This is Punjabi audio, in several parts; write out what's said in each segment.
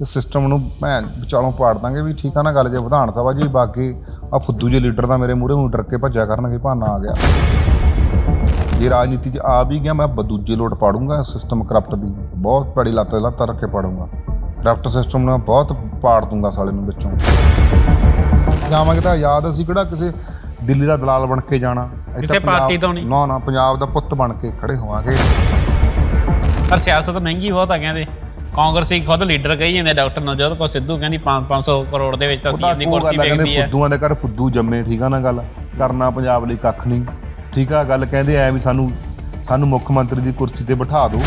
ਇਸ ਸਿਸਟਮ ਨੂੰ ਭੈਣ ਵਿਚਾਲੋਂ ਪਾੜ ਦਾਂਗੇ ਵੀ ਠੀਕ ਆ ਨਾ ਗੱਲ ਜੇ ਵਿਧਾਨ ਸਭਾ ਜੀ ਬਾਕੀ ਆ ਫੁੱਦੂ ਜੇ ਲੀਡਰ ਦਾ ਮੇਰੇ ਮੂਹਰੇ ਨੂੰ ਡਰ ਕੇ ਭੱਜਿਆ ਕਰਨਗੇ ਭਾਨਾ ਆ ਗਿਆ। ਜੇ ਰਾਜਨੀਤੀ 'ਚ ਆ ਵੀ ਗਿਆ ਮੈਂ ਦੂਜੇ ਲੋਟ ਪਾੜੂੰਗਾ ਸਿਸਟਮ ਕਰਪਟ ਦੀ। ਬਹੁਤ ਬੜੀ ਲੱਤ ਲੱਤ ਰੱਖ ਕੇ ਪਾੜੂੰਗਾ। ਕਰਪਟ ਸਿਸਟਮ ਨੂੰ ਬਹੁਤ ਪਾੜ ਦੂੰਗਾ ਸਾਲੇ ਨੂੰ ਵਿੱਚੋਂ। ਜਾਵਾਂਗੇ ਤਾਂ ਯਾਦ ਅਸੀਂ ਕਿਹੜਾ ਕਿਸੇ ਦਿੱਲੀ ਦਾ ਦਲਾਲ ਬਣ ਕੇ ਜਾਣਾ। ਕਿਸੇ ਪਾਰਟੀ ਤੋਂ ਨਹੀਂ। ਨਾ ਨਾ ਪੰਜਾਬ ਦਾ ਪੁੱਤ ਬਣ ਕੇ ਖੜੇ ਹੋਵਾਂਗੇ। ਪਰ ਸਿਆਸਤ ਮਹਿੰਗੀ ਬਹੁਤ ਆ ਕਹਿੰਦੇ। ਕਾਂਗਰਸੀ ਖੁਦ ਲੀਡਰ ਕਹੀ ਜਾਂਦੇ ਡਾਕਟਰ ਨਵਜੋਤ ਕੋ ਸਿੱਧੂ ਕਹਿੰਦੀ 5-500 ਕਰੋੜ ਦੇ ਵਿੱਚ ਤਾਂ ਸੀਐਮ ਦੀ ਕੁਰਸੀ ਵੇਚਦੀ ਹੈ ਫੁੱਦੂਆਂ ਦੇ ਘਰ ਫੁੱਦੂ ਜੰਮੇ ਠੀਕ ਆ ਨਾ ਗੱਲ? ਕਰਨਾ ਪੰਜਾਬ ਲਈ ਕੱਖ ਨਹੀਂ। ਠੀਕ ਆ ਗੱਲ ਕਹਿੰਦੇ ਐ ਵੀ ਸਾਨੂੰ ਸਾਨੂੰ ਮੁੱਖ ਮੰਤਰੀ ਦੀ ਕੁਰਸੀ ਤੇ ਬਿਠਾ ਦਿਓ।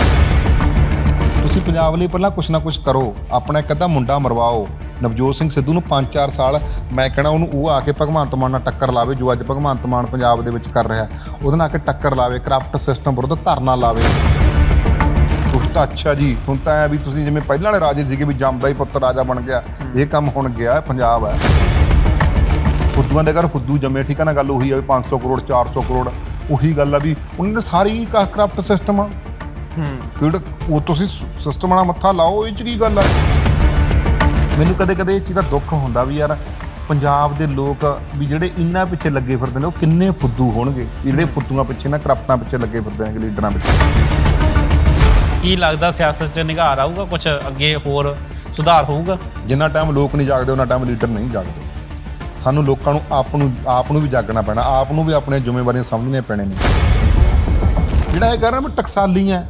ਤੁਸੀਂ ਪੰਜਾਬ ਲਈ ਪਹਿਲਾਂ ਕੁਛ ਨਾ ਕੁਛ ਕਰੋ ਆਪਣਾ ਇੱਕ ਅੱਧਾ ਮੁੰਡਾ ਮਰਵਾਓ। ਨਵਜੋਤ ਸਿੰਘ ਸਿੱਧੂ ਨੂੰ 5-4 ਸਾਲ ਮੈਂ ਕਹਣਾ ਉਹਨੂੰ ਉਹ ਆ ਕੇ ਭਗਵੰਤ ਮਾਨ ਨਾਲ ਟੱਕਰ ਲਾਵੇ ਜੋ ਅੱਜ ਭਗਵੰਤ ਮਾਨ ਪੰਜਾਬ ਦੇ ਵਿੱਚ ਕਰ ਰਿਹਾ। ਉਹਦੇ ਨਾਲ ਆ ਕੇ ਟੱਕਰ ਲਾਵੇ ਕਰਪਟ ਸਿਸਟਮ ਵਿਰੁੱਧ ਧਰਨਾ ਲਾਵੇ। ਤੁਸੀਂ ਤਾਂ ਅੱਛਾ ਜੀ ਹੁਣ ਤਾਂ ਐ ਵੀ ਤੁਸੀਂ ਜਿਵੇਂ ਪਹਿਲਾਂ ਵਾਲੇ ਰਾਜੇ ਸੀਗੇ ਵੀ ਜੰਮਦਾ ਹੀ ਪੁੱਤ ਰਾਜਾ ਬਣ ਗਿਆ ਇਹ ਕੰਮ ਹੁਣ ਗਿਆ ਪੰਜਾਬ ਹੈ। ਫੁੱਦੂਆਂ ਦੇ ਘਰ ਫੁੱਦੂ ਜੰਮੇ ਠੀਕ ਹੈ ਨਾ ਗੱਲ ਉਹੀ ਆ ਵੀ 500 ਕਰੋੜ 400 ਕਰੋੜ ਉਹੀ ਗੱਲ ਆ ਵੀ ਉਹਨਾਂ ਦੇ ਸਾਰੀ ਕਰਪਟ ਸਿਸਟਮ ਆ। ਹੂੰ। ਕਿਹੜਾ ਉਹ ਤੁਸੀਂ ਸਿਸਟਮ ਵਾਲਾ ਮੱਥਾ ਲਾਓ ਇਹ ਚ ਕੀ ਗੱਲ ਆ? ਮੈਨੂੰ ਕਦੇ ਕਦੇ ਇਹ ਚੀਜ਼ ਦਾ ਦੁੱਖ ਹੁੰਦਾ ਵੀ ਯਾਰ ਪੰਜਾਬ ਦੇ ਲੋਕ ਵੀ ਜਿਹੜੇ ਇੰਨਾ ਪਿੱਛੇ ਲੱਗੇ ਫਿਰਦੇ ਨੇ ਉਹ ਕਿੰਨੇ ਫੁੱਦੂ ਹੋਣਗੇ? ਜਿਹੜੇ ਫੁੱਦੂਆਂ ਪਿੱਛੇ ਨਾ ਕਰਪਟਾਂ ਪਿੱਛੇ ਲੱਗੇ ਫਿਰਦੇ ਨੇ ਲੀਡਰਾਂ ਪਿੱਛੇ। ਕੀ ਲੱਗਦਾ ਸਿਆਸਤ 'ਚ ਨਿਗਾਰ ਆਊਗਾ? ਕੁਝ ਅੱਗੇ ਹੋਰ ਸੁਧਾਰ ਹੋਊਗਾ? ਜਿੰਨਾ ਟਾਈਮ ਲੋਕ ਨਹੀਂ ਜਾਗਦੇ ਉਹਨਾਂ ਟਾਈਮ ਲੀਡਰ ਨਹੀਂ ਜਾਗਦੇ। ਸਾਨੂੰ ਲੋਕਾਂ ਨੂੰ ਆਪ ਨੂੰ ਆਪ ਨੂੰ ਵੀ ਜਾਗਣਾ ਪੈਣਾ ਆਪ ਨੂੰ ਵੀ ਆਪਣੀਆਂ ਜ਼ਿੰਮੇਵਾਰੀਆਂ ਸਮਝਣੀਆਂ ਪੈਣੇ ਨੇ। ਜਿਹੜਾ ਇਹ ਕਹਿ ਰਿਹਾ ਮੈਂ ਟਕਸਾਲੀ ਆ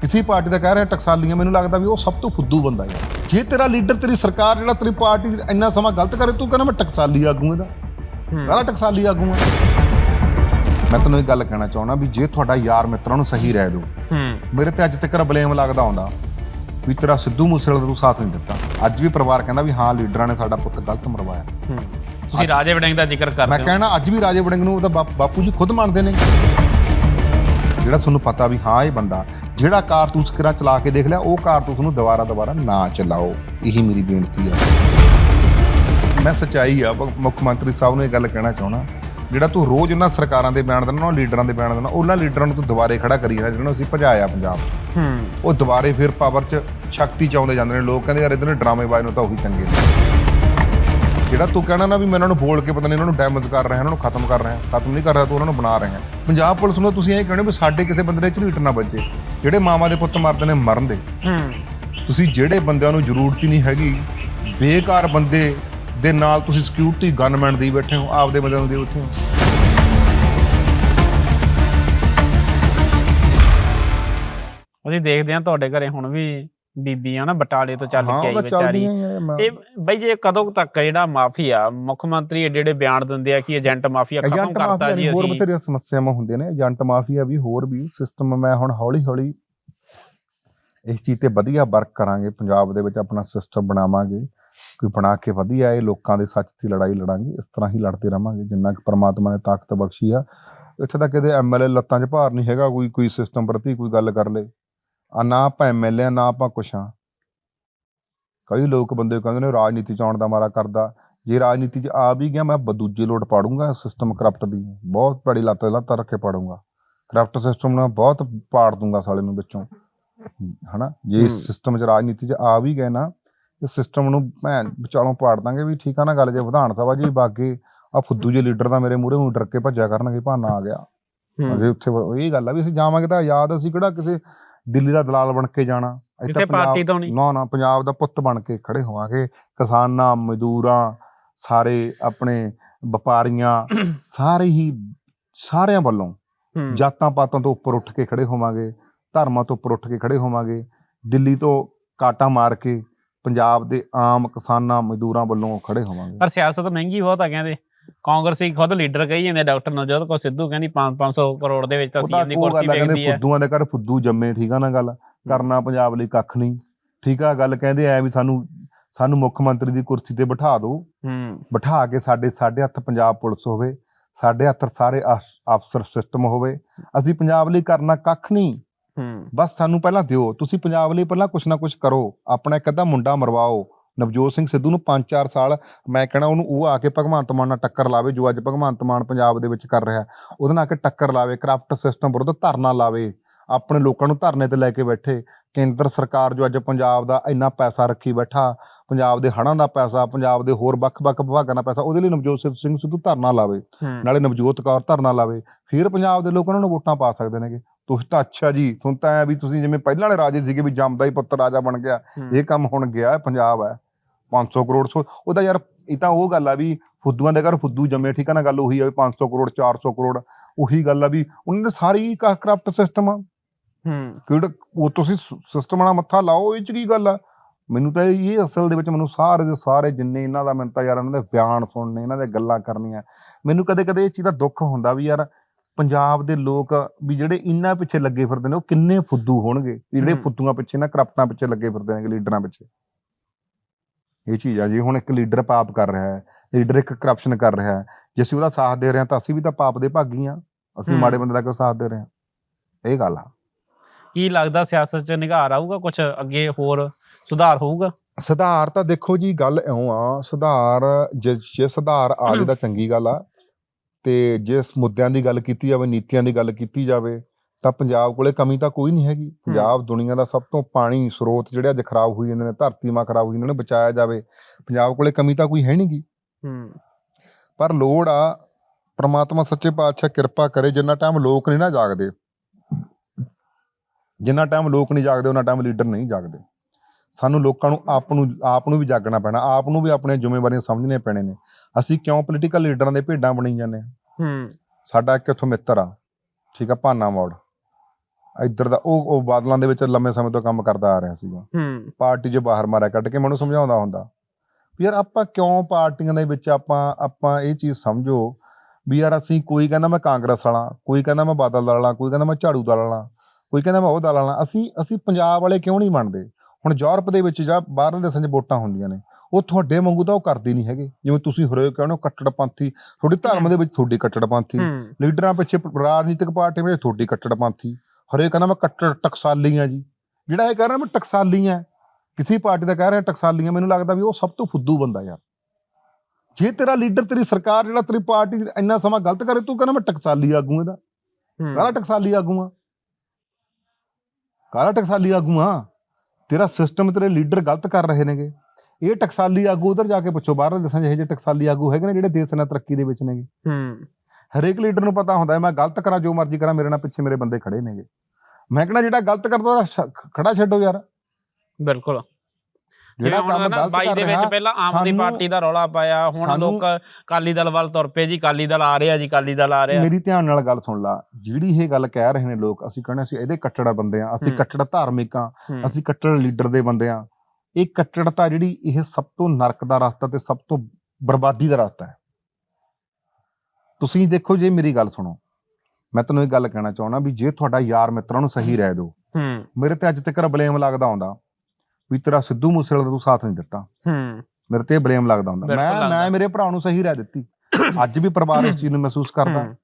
ਕਿਸੇ ਪਾਰਟੀ ਦਾ ਕਹਿ ਰਿਹਾ ਟਕਸਾਲੀ ਆ ਮੈਨੂੰ ਲੱਗਦਾ ਵੀ ਉਹ ਸਭ ਤੋਂ ਫੁੱਦੂ ਬੰਦਾ ਹੈ ਜੇ ਤੇਰਾ ਲੀਡਰ ਤੇਰੀ ਸਰਕਾਰ ਜਿਹੜਾ ਤੇਰੀ ਪਾਰਟੀ ਇੰਨਾ ਸਮਾਂ ਗਲਤ ਕਰੇ ਤੂੰ ਕਹਿੰਦਾ ਮੈਂ ਟਕਸਾਲੀ ਆਗੂ ਇਹਦਾ। ਕਾਹਦਾ ਟਕਸਾਲੀ ਆਗੂ ਆ ਮੈਂ ਤੈਨੂੰ ਇਹ ਗੱਲ ਕਹਿਣਾ ਚਾਹੁੰਦਾ ਵੀ ਜੇ ਤੁਹਾਡਾ ਯਾਰ ਮਿੱਤਰਾਂ ਨੂੰ ਸਹੀ ਰਹਿ ਦੋ ਹੂੰ। ਮੇਰੇ ਤੇ ਅੱਜ ਤੱਕ ਬਲੇਮ ਲੱਗਦਾ ਹੁੰਦਾ ਵੀ ਤੇਰਾ ਸਿੱਧੂ ਮੂਸੇਵਾਲੇ ਦਾ ਤੂੰ ਸਾਥ ਨਹੀਂ ਦਿੱਤਾ। ਅੱਜ ਵੀ ਪਰਿਵਾਰ ਕਹਿੰਦਾ ਵੀ ਹਾਂ ਲੀਡਰਾਂ ਨੇ ਸਾਡਾ ਪੁੱਤ ਗਲਤ ਮਰਵਾਇਆ। ਹੂੰ। ਤੁਸੀਂ ਰਾਜੇ ਵੜਿੰਗ ਦਾ ਜ਼ਿਕਰ ਮੈਂ ਕਰਦੇ ਹੋ। ਕਹਿਣਾ ਅੱਜ ਵੀ ਰਾਜੇ ਵੜਿੰਗ ਨੂੰ ਉਹਦਾ ਬਾਪ- ਜੀ ਖੁਦ ਮੰਨਦੇ ਨੇ। ਜਿਹੜਾ ਤੁਹਾਨੂੰ ਪਤਾ ਵੀ ਹਾਂ ਇਹ ਬੰਦਾ ਜਿਹੜਾ ਕਾਰਤੂਸ ਕਿਰਾ ਚਲਾ ਕੇ ਦੇਖ ਲਿਆ ਉਹ ਕਾਰਤੂਸ ਨੂੰ ਦੁਬਾਰਾ ਦੁਬਾਰਾ ਨਾ ਚਲਾਓ। ਇਹੀ ਮੇਰੀ ਬੇਨਤੀ ਹੈ ਮੈਂ ਸੱਚਾਈ ਆ ਮ- ਮੁੱਖ ਮੰਤਰੀ ਸਾਹਿਬ ਨੂੰ ਇਹ ਗੱਲ ਕਹਿਣਾ ਚਾਹਣਾ ਜਿਹੜਾ ਤੂੰ ਰੋਜ਼ ਉਹਨਾਂ ਸਰਕਾਰਾਂ ਦੇ ਬਿਆਨ ਦਿੰਦਾ ਉਹਨਾਂ ਲੀਡਰਾਂ ਦੇ ਬਿਆਨ ਦਿੰਦਾ ਉਹਨਾਂ ਲੀਡਰਾਂ ਨੂੰ ਤੂੰ ਦੁਬਾਰੇ ਖੜਾ ਕਰੀ ਜਾਂਦਾ ਜਿਹਨਾਂ ਨੂੰ ਅਸੀਂ ਭਜਾਇਆ ਪੰਜਾਬ। ਹੂੰ। ਉਹ ਦੁਬਾਰੇ ਫਿਰ ਪਾਵਰ 'ਚ ਸ਼ਕਤੀ 'ਚ ਆਉਂਦੇ ਜਾਂਦੇ ਨੇ ਲੋਕ ਕਹਿੰਦੇ ਯਾਰ ਇਹਦੇ ਡਰਾਮੇਬਾਜ਼ ਨੂੰ ਤਾਂ ਉਹੀ ਚੰਗੇ ਨੇ। ਜਿਹੜਾ ਤੂੰ ਕਹਿਣਾ ਨਾ ਵੀ ਮੈਂ ਇਹਨਾਂ ਨੂੰ ਬੋਲ ਕੇ ਪਤਾ ਨਹੀਂ ਇਹਨਾਂ ਨੂੰ ਡੈਮੇਜ ਕਰ ਰਿਹਾ ਇਹਨਾਂ ਨੂੰ ਖਤਮ ਕਰ ਰਿਹਾ ਖਤਮ ਨਹੀਂ ਕਰ ਰਿਹਾ ਤੂੰ ਉਹਨਾਂ ਨੂੰ ਬਣਾ ਰਿਹਾ। ਪੰਜਾਬ ਪੁਲਿਸ ਨੂੰ ਤੁਸੀਂ ਇਹ ਕਹਿੰਦੇ ਵੀ ਸਾਡੇ ਕਿਸੇ ਬੰਦੇ ਦੇ ਝਰੀਟ ਨਾ ਵੱਜੇ ਜਿਹੜੇ ਮਾਵਾਂ ਦੇ ਪੁੱਤ ਮਰਦੇ ਨੇ ਮਰਨ ਦੇ। ਹੂੰ। ਤੁਸੀਂ ਜਿਹੜੇ ਬੰਦਿਆਂ ਨੂੰ ਜ਼ਰੂਰਤ ਹੀ ਨਹੀਂ ਹੈਗੀ ਬੇਕਾਰ ਬੰਦੇ ਦੇ ਨਾਲ ਤੁਸੀਂ ਸਿਕਿਉਰਿਟੀ ਗਨਮੈਨ ਦੀ ਬੈਠੇ ਹੋ ਆਪਦੇ ਬੰਦਿਆਂ ਨੂੰ ਦੇ ਬੈਠੇ ਹੋ। ਅਸੀਂ ਦੇਖਦੇ ਹਾਂ ਤੁਹਾਡੇ ਘਰੇ ਹੁਣ ਵੀ ਬੀਬੀਆਂ ਨਾ ਬਟਾਲੇ ਤੋਂ ਚੱਲ ਕੇ ਆਈ ਵਿਚਾਰੀ। ਇਹ ਬਈ ਜੇ ਕਦੋਂ ਤੱਕ ਜਿਹੜਾ ਮਾਫੀਆ ਮੁੱਖ ਮੰਤਰੀ ਏਡੇ ਏਡੇ ਬਿਆਨ ਦਿੰਦੇ ਆ ਕਿ ਏਜੰਟ ਮਾਫੀਆ ਖਤਮ ਕਰਤਾ ਜੀ ਨਹੀਂ ਹੋਰ ਅਸੀਂ। ਬਥੇਰੀਆਂ ਸਮੱਸਿਆਵਾਂ ਹੁੰਦੀਆਂ ਨੇ ਏਜੰਟ ਮਾਫੀਆ ਵੀ ਹੋਰ ਵੀ ਸਿਸਟਮ ਮੈਂ ਹੁਣ ਹੌਲੀ ਹੌਲੀ ਇਸ ਚੀਜ਼ ਤੇ ਵਧੀਆ ਵਰਕ ਕਰਾਂਗੇ ਪੰਜਾਬ ਦੇ ਵਿੱਚ ਆਪਣਾ ਸਿਸਟਮ ਬਣਾਵਾਂਗੇ। ਕੋਈ ਬਣਾ ਕੇ ਵਧੀਆ ਇਹ ਲੋਕਾਂ ਦੇ ਸੱਚ ਦੀ ਲੜਾਈ ਲੜਾਂਗੇ ਇਸ ਤਰ੍ਹਾਂ ਹੀ ਲੜਦੇ ਰਵਾਂਗੇ ਜਿੰਨਾ ਕਿ ਪ੍ਰਮਾਤਮਾ ਨੇ ਤਾਕਤ ਬਖਸ਼ੀ ਆ। ਇੱਥੇ ਤਾਂ ਕਿਤੇ ਐਮਐਲਏ ਲੱਤਾਂ 'ਚ ਭਾਰ ਨਹੀਂ ਹੈਗਾ ਕੋਈ ਕੋਈ ਸਿਸਟਮ ਪ੍ਰਤੀ ਕੋਈ ਗੱਲ ਕਰ ਲੇ। ਆ ਨਾ ਆਪਾਂ ਐਮਐਲਏ ਆ ਨਾ ਆਪਾਂ ਕੁਛ ਆ। ਕਈ ਲੋਕ ਬੰਦੇ ਕਹਿੰਦੇ ਨੇ ਰਾਜਨੀਤੀ ਚ ਆਉਣ ਦਾ ਮਾਰਾ ਕਰਦਾ। ਜੇ ਰਾਜਨੀਤੀ 'ਚ ਆ ਵੀ ਗਿਆ ਮੈਂ ਦੂਜੇ ਲੋਟ ਪਾੜੂੰਗਾ ਸਿਸਟਮ ਕਰਪਟ ਦੀ। ਬਹੁਤ ਬੜੀ ਲੱਤ ਲੱਤ ਰੱਖ ਕੇ ਪਾੜੂੰਗਾ। ਕਰਪਟ ਸਿਸਟਮ ਨਾਲ ਬਹੁਤ ਪਾੜ ਦੂੰਗਾ ਸਾਲੇ ਨੂੰ ਵਿੱਚੋਂ। ਹਨਾ? ਜੇ। ਸਿਸਟਮ 'ਚ ਰਾਜਨੀਤੀ 'ਚ ਆ ਵੀ ਗਏ ਨਾ ਇਸ ਸਿਸਟਮ ਨੂੰ ਭੈਣ ਵਿਚਾਲੋਂ ਪਾੜ ਦਾਂਗੇ ਵੀ ਠੀਕ ਆ ਨਾ ਗੱਲ ਜੇ ਵਿਧਾਨ ਸਭਾ ਜੀ ਬਾਕੀ ਆ ਫੁੱਦੂ ਜੇ ਲੀਡਰ ਦਾ ਮੇਰੇ ਮੂਹਰੇ ਨੂੰ ਡਰ ਕੇ ਭੱਜਿਆ ਕਰਨਗੇ ਭਾਨਾ ਆ ਗਿਆ। ਅਜੇ ਉੱਥੇ ਇਹ ਗੱਲ ਆ ਵੀ ਅਸੀਂ ਜਾਵਾਂਗੇ ਤਾਂ ਯਾਦ ਅਸੀਂ ਕਿਹੜਾ ਕਿਸੇ ਦਿੱਲੀ ਦਾ ਦਲਾਲ ਬਣ ਕੇ ਜਾਣਾ। ਕਿਸੇ ਪੰਜਾਬ- ਪਾਰਟੀ ਤੋਂ ਨਹੀਂ। ਨਾ ਨਾ ਪੰਜਾਬ ਦਾ ਪੁੱਤ ਬਣ ਕੇ ਖੜੇ ਹੋਵਾਂਗੇ। ਕਿਸਾਨਾਂ ਮਜ਼ਦੂਰਾਂ ਸਾਰੇ ਆਪਣੇ ਵਪਾਰੀਆਂ ਸਾਰੇ ਹੀ ਸਾਰਿਆਂ ਵੱਲੋਂ। ਜਾਤਾਂ ਪਾਤਾਂ ਤੋਂ ਉੱਪਰ ਉੱਠ ਕੇ ਖੜੇ ਹੋਵਾਂਗੇ ਧਰਮਾਂ ਤੋਂ ਉੱਪਰ ਉੱਠ ਕੇ ਖੜੇ ਹੋਵਾਂਗੇ। ਦਿੱਲੀ ਤੋਂ ਕਾਟਾ ਮਾਰ ਕੇ ਪੰਜਾਬ ਦੇ ਆਮ ਕਿਸਾਨਾਂ ਮਜ਼ਦੂਰਾਂ ਵੱਲੋਂ ਖੜੇ ਹੋਵਾਂਗੇ। ਪਰ ਸਿਆਸਤ ਮਹਿੰਗੀ ਬਹੁਤ ਆ ਕਹਿੰਦੇ। ਕਾਂਗਰਸੀ ਖੁਦ ਲੀਡਰ ਕਹੀ ਜਾਂਦੇ ਡਾਕਟਰ ਨਵਜੋਤ ਕੋ ਸਿੱਧੂ ਕਹਿੰਦੀ 5-500 ਕਰੋੜ ਦੇ ਵਿੱਚ ਤਾਂ ਸੀਐਮ ਦੀ ਕੁਰਸੀ ਵੇਚਦੀ ਹੈ ਫੁੱਦੂਆਂ ਦੇ ਘਰ ਫੁੱਦੂ ਜੰਮੇ ਠੀਕ ਆ ਨਾ ਗੱਲ? ਕਰਨਾ ਪੰਜਾਬ ਲਈ ਕੱਖ ਨਹੀਂ। ਠੀਕ ਆ ਗੱਲ ਕਹਿੰਦੇ ਐ ਵੀ ਸਾਨੂੰ ਸਾਨੂੰ ਮੁੱਖ ਮੰਤਰੀ ਦੀ ਕੁਰਸੀ ਤੇ ਬਿਠਾ ਦਿਓ। ਹੂੰ। ਬਿਠਾ ਕੇ ਸਾਡੇ ਸਾਡੇ ਹੱਥ ਪੰਜਾਬ ਪੁਲਿਸ ਹੋਵੇ ਸਾਡੇ ਹੱਥ ਸਾਰੇ ਅਫ- ਅਫਸਰ ਸਿਸਟਮ ਹੋਵੇ। ਅਸੀਂ ਪੰਜਾਬ ਲਈ ਕਰਨਾ ਕੱਖ ਨਹੀਂ। ਬਸ ਸਾਨੂੰ ਪਹਿਲਾਂ ਦਿਓ। ਤੁਸੀਂ ਪੰਜਾਬ ਲਈ ਪਹਿਲਾਂ ਕੁਛ ਨਾ ਕੁਛ ਕਰੋ। ਆਪਣਾ ਇੱਕ ਅੱਧਾ ਮੁੰਡਾ ਮਰਵਾਓ। ਨਵਜੋਤ ਸਿੰਘ ਸਿੱਧੂ ਨੂੰ 5-4 ਸਾਲ ਮੈਂ ਕਹਿਣਾ ਉਹਨੂੰ ਉਹ ਆ ਕੇ ਭਗਵੰਤ ਮਾਨ ਨਾਲ ਟੱਕਰ ਲਾਵੇ ਜੋ ਅੱਜ ਭਗਵੰਤ ਮਾਨ ਪੰਜਾਬ ਦੇ ਵਿੱਚ ਕਰ ਰਿਹਾ। ਉਹਦੇ ਨਾਲ ਆ ਕੇ ਟੱਕਰ ਲਾਵੇ ਕਰਪਟ ਸਿਸਟਮ ਵਿਰੁੱਧ ਧਰਨਾ ਲਾਵੇ। ਆਪਣੇ ਲੋਕਾਂ ਨੂੰ ਧਰਨੇ ਤੇ ਲੈ ਕੇ ਬੈਠੇ। ਕੇਂਦਰ ਸਰਕਾਰ ਜੋ ਅੱਜ ਪੰਜਾਬ ਦਾ ਇੰਨਾ ਪੈਸਾ ਰੱਖੀ ਬੈਠਾ ਪੰਜਾਬ ਦੇ ਹੜ੍ਹਾਂ ਦਾ ਪੈਸਾ ਪੰਜਾਬ ਦੇ ਹੋਰ ਵੱਖ-ਵੱਖ ਵਿਭਾਗਾਂ ਦਾ ਪੈਸਾ ਉਹਦੇ ਲਈ ਨਵਜੋਤ ਸਿੰਘ ਸਿੱਧੂ ਧਰਨਾ ਲਾਵੇ। ਨਾਲੇ ਨਵਜੋਤ ਕੌਰ ਧਰਨਾ ਲਾਵੇ। ਫਿਰ ਪੰਜਾਬ ਦੇ ਲੋਕ ਉਹਨਾਂ ਨੂੰ ਵੋਟਾਂ ਪਾ ਸਕਦੇ ਨੇਗੇ। ਤੁਸੀਂ ਤਾਂ ਅੱਛਾ ਜੀ ਤੁਹਾਨੂੰ ਤਾਂ ਐ ਵੀ ਤੁਸੀਂ ਜਿਵੇਂ ਪਹਿਲਾਂ ਵਾਲੇ ਰਾਜੇ ਸੀਗੇ ਵੀ ਜੰਮਦਾ ਹੀ ਪੁੱਤ ਰਾਜਾ ਬਣ ਗਿਆ ਇਹ ਕੰਮ ਹੁਣ ਗਿਆ ਹੈ, ਪੰਜਾਬ ਹੈ। 500 ਕਰੋੜ ਸੋ ਉਹਦਾ ਯਾਰ ਇਹ ਤਾਂ ਉਹ ਗੱਲ ਆ ਵੀ ਫੁੱਦੂਆਂ ਦੇ ਘਰ ਫੁੱਦੂ ਜੰਮੇ ਠੀਕ ਆ ਨਾ ਗੱਲ ਉਹੀ ਆ ਵੀ 500 ਕਰੋੜ 400 ਕਰੋੜ ਉਹੀ ਗੱਲ ਆ ਵੀ ਉਹਨਾਂ ਦੇ ਸਾਰੀ ਕਰਪਟ ਸਿਸਟਮ ਆ। ਕਿਹੜਾ ਉਹ ਤੁਸੀਂ ਸਿਸਟਮ ਨਾਲ ਮੱਥਾ ਲਾਓ ਇਹ ਚ ਕੀ ਗੱਲ ਆ? ਮੈਨੂੰ ਤਾਂ ਇਹ ਅਸਲ ਦੇ ਵਿੱਚ ਮੈਨੂੰ ਸਾਰੇ ਦੇ ਸਾਰੇ ਜਿੰਨੇ ਇਹਨਾਂ ਦਾ ਮੈਨੂੰ ਤਾਂ ਯਾਰ ਇਹਨਾਂ ਦੇ ਬਿਆਨ ਸੁਣਨੇ ਇਹਨਾਂ ਦੇ ਗੱਲਾਂ ਕਰਨੀਆਂ ਮੈਨੂੰ ਕਦੇ ਕਦੇ ਇਹ ਚੀਜ਼ ਦਾ ਦੁੱਖ ਹੁੰਦਾ ਵੀ ਯਾਰ ਪੰਜਾਬ ਦੇ ਲੋਕ ਵੀ ਜਿਹੜੇ ਇਹਨਾਂ ਪਿੱਛੇ ਲੱਗੇ ਫਿਰਦੇ ਨੇ ਉਹ ਕਿੰਨੇ ਫੁੱਦੂ ਹੋਣਗੇ? ਵੀ ਜਿਹੜੇ। ਫੁੱਦੂਆਂ ਪਿੱਛੇ ਨਾ ਕਰਪਟਾਂ ਪਿੱਛੇ ਲੱਗੇ ਫਿਰਦੇ ਨੇ ਲੀਡਰਾਂ ਪਿੱਛੇ। ਇਹ ਚੀਜ਼ ਆ ਜੀ ਹੁਣ ਇੱਕ ਲੀਡਰ ਪਾਪ ਕਰ ਰਿਹਾ ਹੈ ਲੀਡਰ ਇੱਕ ਕਰਪਸ਼ਨ ਕਰ ਰਿਹਾ ਹੈ। ਜੇ ਅਸੀਂ ਉਹਦਾ ਸਾਥ ਦੇ ਰਹੇ ਹਾਂ ਤਾਂ ਅਸੀਂ ਵੀ ਤਾਂ ਪਾਪ ਦੇ ਭਾਗੀ ਹਾਂ। ਅਸੀਂ। ਮਾੜੇ ਬੰਦੇ ਦਾ ਕਿਉਂ ਸਾਥ ਦੇ ਰਹੇ ਹਾਂ? ਇਹ ਗੱਲ ਆ। ਕੀ ਲੱਗਦਾ ਸਿਆਸਤ 'ਚ ਨਿਗਾਰ ਆਊਗਾ? ਕੁਝ ਅੱਗੇ ਹੋਰ ਸੁਧਾਰ ਹੋਊਗਾ? ਸੁਧਾਰ ਤਾਂ ਦੇਖੋ ਜੀ ਗੱਲ ਇਉਂ ਆ ਸੁਧਾਰ ਜੇ ਸੁਧਾਰ ਆ ਜੇ ਤਾਂ ਚੰਗੀ ਗੱਲ ਆ। ਤੇ ਜੇ ਇਸ ਮੁੱਦਿਆਂ ਦੀ ਗੱਲ ਕੀਤੀ ਜਾਵੇ ਨੀਤੀਆਂ ਦੀ ਗੱਲ ਕੀਤੀ ਜਾਵੇ ਤਾਂ ਪੰਜਾਬ ਕੋਲੇ ਕਮੀ ਤਾਂ ਕੋਈ ਨਹੀਂ ਹੈਗੀ। ਪੰਜਾਬ ਦੁਨੀਆ ਦਾ ਸਭ ਤੋਂ ਪਾਣੀ ਸਰੋਤ ਜਿਹੜੇ ਅੱਜ ਖਰਾਬ ਹੋਈ ਜਾਂਦੇ ਨੇ ਧਰਤੀ ਮਾ ਖਰਾਬ ਹੋਈ ਇਹਨਾਂ ਨੂੰ ਬਚਾਇਆ ਜਾਵੇ ਪੰਜਾਬ ਕੋਲੇ ਕਮੀ ਤਾਂ ਕੋਈ ਹੈ ਨਹੀਂਗੀ ਹੂੰ। ਪਰ ਲੋੜ ਆ ਪ੍ਰਮਾਤਮਾ ਸੱਚੇ ਪਾਤਸ਼ਾਹ ਕਿਰਪਾ ਕਰੇ ਜਿੰਨਾ ਟਾਈਮ ਲੋਕ ਨਹੀਂ ਨਾ ਜਾਗਦੇ। ਜਿੰਨਾ ਟਾਈਮ ਲੋਕ ਨਹੀਂ ਜਾਗਦੇ ਉਹਨਾਂ ਟਾਈਮ ਲੀਡਰ ਨਹੀਂ ਜਾਗਦੇ। ਸਾਨੂੰ ਲੋਕਾਂ ਨੂੰ ਆਪ ਨੂੰ ਆਪ ਨੂੰ ਵੀ ਜਾਗਣਾ ਪੈਣਾ ਆਪ ਨੂੰ ਵੀ ਆਪਣੀਆਂ ਜ਼ਿੰਮੇਵਾਰੀਆਂ ਸਮਝਣੀਆਂ ਪੈਣੇ ਨੇ। ਅਸੀਂ ਕਿਉਂ ਪੋਲੀਟੀਕਲ ਲੀਡਰਾਂ ਦੇ ਭੇਡਾਂ ਬਣੀ ਜਾਂਦੇ ਹਾਂ? ਹੂੰ। ਸਾਡਾ ਇੱਕ ਇੱਥੋਂ ਮਿੱਤਰ ਆ ਠੀਕ ਆ ਭਾਨਾ ਮੋੜ। ਇੱਧਰ ਦਾ ਉਹ ਉਹ ਬਾਦਲਾਂ ਦੇ ਵਿੱਚ ਲੰਮੇ ਸਮੇਂ ਤੋਂ ਕੰਮ ਕਰਦਾ ਆ ਰਿਹਾ ਸੀਗਾ। ਹੂੰ। ਪਾਰਟੀ 'ਚ ਬਾਹਰ ਮਾਰਿਆ ਕੱਢ ਕੇ ਮੈਨੂੰ ਸਮਝਾਉਂਦਾ ਹੁੰਦਾ। ਵੀ ਯਾਰ ਆਪਾਂ ਕਿਉਂ ਪਾਰਟੀਆਂ ਦੇ ਵਿੱਚ ਆਪਾਂ ਆਪਾਂ ਇਹ ਚੀਜ਼ ਸਮਝੋ ਵੀ ਯਾਰ ਅਸੀਂ ਕੋਈ ਕਹਿੰਦਾ ਮੈਂ ਕਾਂਗਰਸ ਵਾਲਾ ਕੋਈ ਕਹਿੰਦਾ ਮੈਂ ਬਾਦਲ ਦਲ ਵਾਲਾ ਕੋਈ ਕਹਿੰਦਾ ਮੈਂ ਝਾੜੂ ਵਾਲਾ ਕੋਈ ਕਹਿੰਦਾ ਮੈਂ ਉਹ ਦਲ ਵਾਲਾ। ਅਸੀਂ ਅਸੀਂ ਪੰਜਾਬ ਵਾਲੇ ਕਿਉਂ ਨਹੀਂ ਮੰਨਦੇ? ਹੁਣ ਯੂਰਪ ਦੇ ਵਿੱਚ ਜਾਂ ਬਾਹਰਲੇ ਦੇਸ਼ਾਂ 'ਚ ਵੋਟਾਂ ਹੁੰਦੀਆਂ ਨੇ ਉਹ ਤੁਹਾਡੇ ਵਾਂਗੂ ਤਾਂ ਉਹ ਕਰਦੇ ਨਹੀਂ ਹੈਗੇ। ਜਿਵੇਂ ਤੁਸੀਂ ਹਰੇਕ ਕਹਿੰਦੇ ਹੋ ਕੱਟੜਪੰਥੀ ਤੁਹਾਡੇ ਧਰਮ ਦੇ ਵਿੱਚ ਤੁਹਾਡੀ ਕੱਟੜਪੰਥੀ ਲੀਡਰਾਂ ਪਿੱਛੇ ਰਾਜਨੀਤਿਕ ਪਾਰਟੀ ਵਿੱਚ ਤੁਹਾਡੀ ਕੱਟੜਪੰਥੀ ਹਰੇਕ ਕਹਿੰਦਾ ਮੈਂ ਕੱਟੜ ਟਕਸਾਲੀ ਆ ਜੀ। ਜਿਹੜਾ ਇਹ ਕਹਿ ਰਿਹਾ ਮੈਂ ਟਕਸਾਲੀ ਆ ਕਿਸੇ ਪਾਰਟੀ ਦਾ ਕਹਿ ਰਿਹਾ ਟਕਸਾਲੀ ਆ ਮੈਨੂੰ ਲੱਗਦਾ ਵੀ ਉਹ ਸਭ ਤੋਂ ਫੁੱਦੂ ਬੰਦਾ ਯਾਰ। ਜੇ ਤੇਰਾ ਲੀਡਰ ਤੇਰੀ ਸਰਕਾਰ ਜਿਹੜਾ ਤੇਰੀ ਪਾਰਟੀ ਇੰਨਾ ਸਮਾਂ ਗਲਤ ਕਰੇ ਤੂੰ ਕਹਿੰਦਾ ਮੈਂ ਟਕਸਾਲੀ ਆਗੂ ਇਹਦਾ। ਕਾਹਦਾ ਟਕਸਾਲੀ ਆਗੂ ਆ ਕਾਹਦਾ ਟਕਸਾਲੀ ਆਗੂ ਆ ਤੇਰਾ ਸਿਸਟਮ ਤੇਰੇ ਲੀਡਰ ਗਲਤ ਕਰ ਰਹੇ ਨੇਗੇ। ਇਹ ਟਕਸਾਲੀ ਆਗੂ ਉਧਰ ਜਾ ਕੇ ਪੁੱਛੋ ਬਾਹਰਲੇ ਦੇਸ਼ਾਂ 'ਚ ਇਹੋ ਜਿਹੇ ਟਕਸਾਲੀ ਆਗੂ ਹੈਗੇ ਨੇ ਜਿਹੜੇ ਦੇਸ਼ ਨਾਲ ਤਰੱਕੀ ਦੇ ਵਿੱਚ ਨੇਗੇ। ਹੂੰ। ਹਰੇਕ ਲੀਡਰ ਨੂੰ ਪਤਾ ਹੁੰਦਾ ਹੈ ਮੈਂ ਗਲਤ ਕਰਾਂ ਜੋ ਮਰਜ਼ੀ ਕਰਾਂ ਮੇਰੇ ਨਾਲ ਪਿੱਛੇ ਮੇਰੇ ਬੰਦੇ ਖੜੇ ਨੇਗੇ। ਮੈਂ ਕਹਿੰਦਾ ਜਿਹੜਾ ਗਲਤ ਕਰਦਾ ਖੜਾ ਛੱਡੋ ਯਾਰ। ਬਿਲਕੁਲ। ਜਿਹੜਾ ਕੰਮ ਗਲਤ ਬਾਈ ਕਰ ਦੇ ਵਿੱਚ ਪਹਿਲਾਂ ਆਮ ਆਦਮੀ ਪਾਰਟੀ ਦਾ ਰੌਲਾ ਪਾਇਆ ਹੁਣ ਲੋਕ ਕਾਲੀ ਦਲ ਵੱਲ ਤੁਰ ਪਏ ਜੀ ਕਾਲੀ ਦਲ ਆ ਰਿਹਾ ਜੀ ਕਾਲੀ ਦਲ ਆ ਰਿਹਾ। ਮੇਰੀ ਧਿਆਨ ਨਾਲ ਗੱਲ ਸੁਣ ਲਾ ਜਿਹੜੀ ਇਹ ਗੱਲ ਕਹਿ ਰਹੇ ਨੇ ਲੋਕ ਅਸੀਂ ਕਹਿੰਦੇ ਅਸੀਂ ਇਹਦੇ ਕੱਟੜਾ ਬੰਦੇ ਆ ਅਸੀਂ। ਕੱਟੜ ਧਾਰਮਿਕ ਅਸੀਂ ਕੱਟੜ ਲੀਡਰ ਦੇ ਬੰਦੇ ਆ ਇਹ ਕੱਟੜਤਾ ਜਿਹੜੀ ਇਹ ਸਭ ਤੋਂ ਨਰਕ ਦਾ ਰਸਤਾ ਤੇ ਸਭ ਤੋਂ ਬਰਬਾਦੀ ਦਾ ਰਸਤਾ ਹੈ। ਤੁਸੀਂ ਦੇਖੋ ਜੇ ਮੇਰੀ ਗੱਲ ਸੁਣੋ ਮੈਂ ਤੁਹਾਨੂੰ ਇਹ ਗੱਲ ਕਹਿਣਾ ਚਾਹਣਾ ਵੀ ਜੇ ਤੁਹਾਡਾ ਯਾਰ ਮਿੱਤਰਾਂ ਨੂੰ ਸਹੀ ਰਹਿ ਦਿਓ ਹੂੰ। ਮੇਰੇ ਤੇ ਅੱਜ ਤੱਕ ਬਲੇਮ ਲੱਗਦਾ ਹੁੰਦਾ ਵੀ ਤੇਰਾ ਸਿੱਧੂ ਮੂਸੇਵਾਲਾ ਦਾ ਤੂੰ ਸਾਥ ਨਹੀਂ ਦਿੱਤਾ। ਹੂੰ। ਮੇਰੇ ਤੇ ਬਲੇਮ ਲੱਗਦਾ ਹੁੰਦਾ। ਮੈਂ। ਮੈਂ ਮੇਰੇ ਭਰਾ ਨੂੰ ਸਹੀ ਰਹਿ ਦਿੱਤੀ। ਅੱਜ ਵੀ ਪਰਿਵਾਰ ਇਸ ਚੀਜ਼ ਨੂੰ ਮਹਿਸੂਸ ਕਰਦਾ।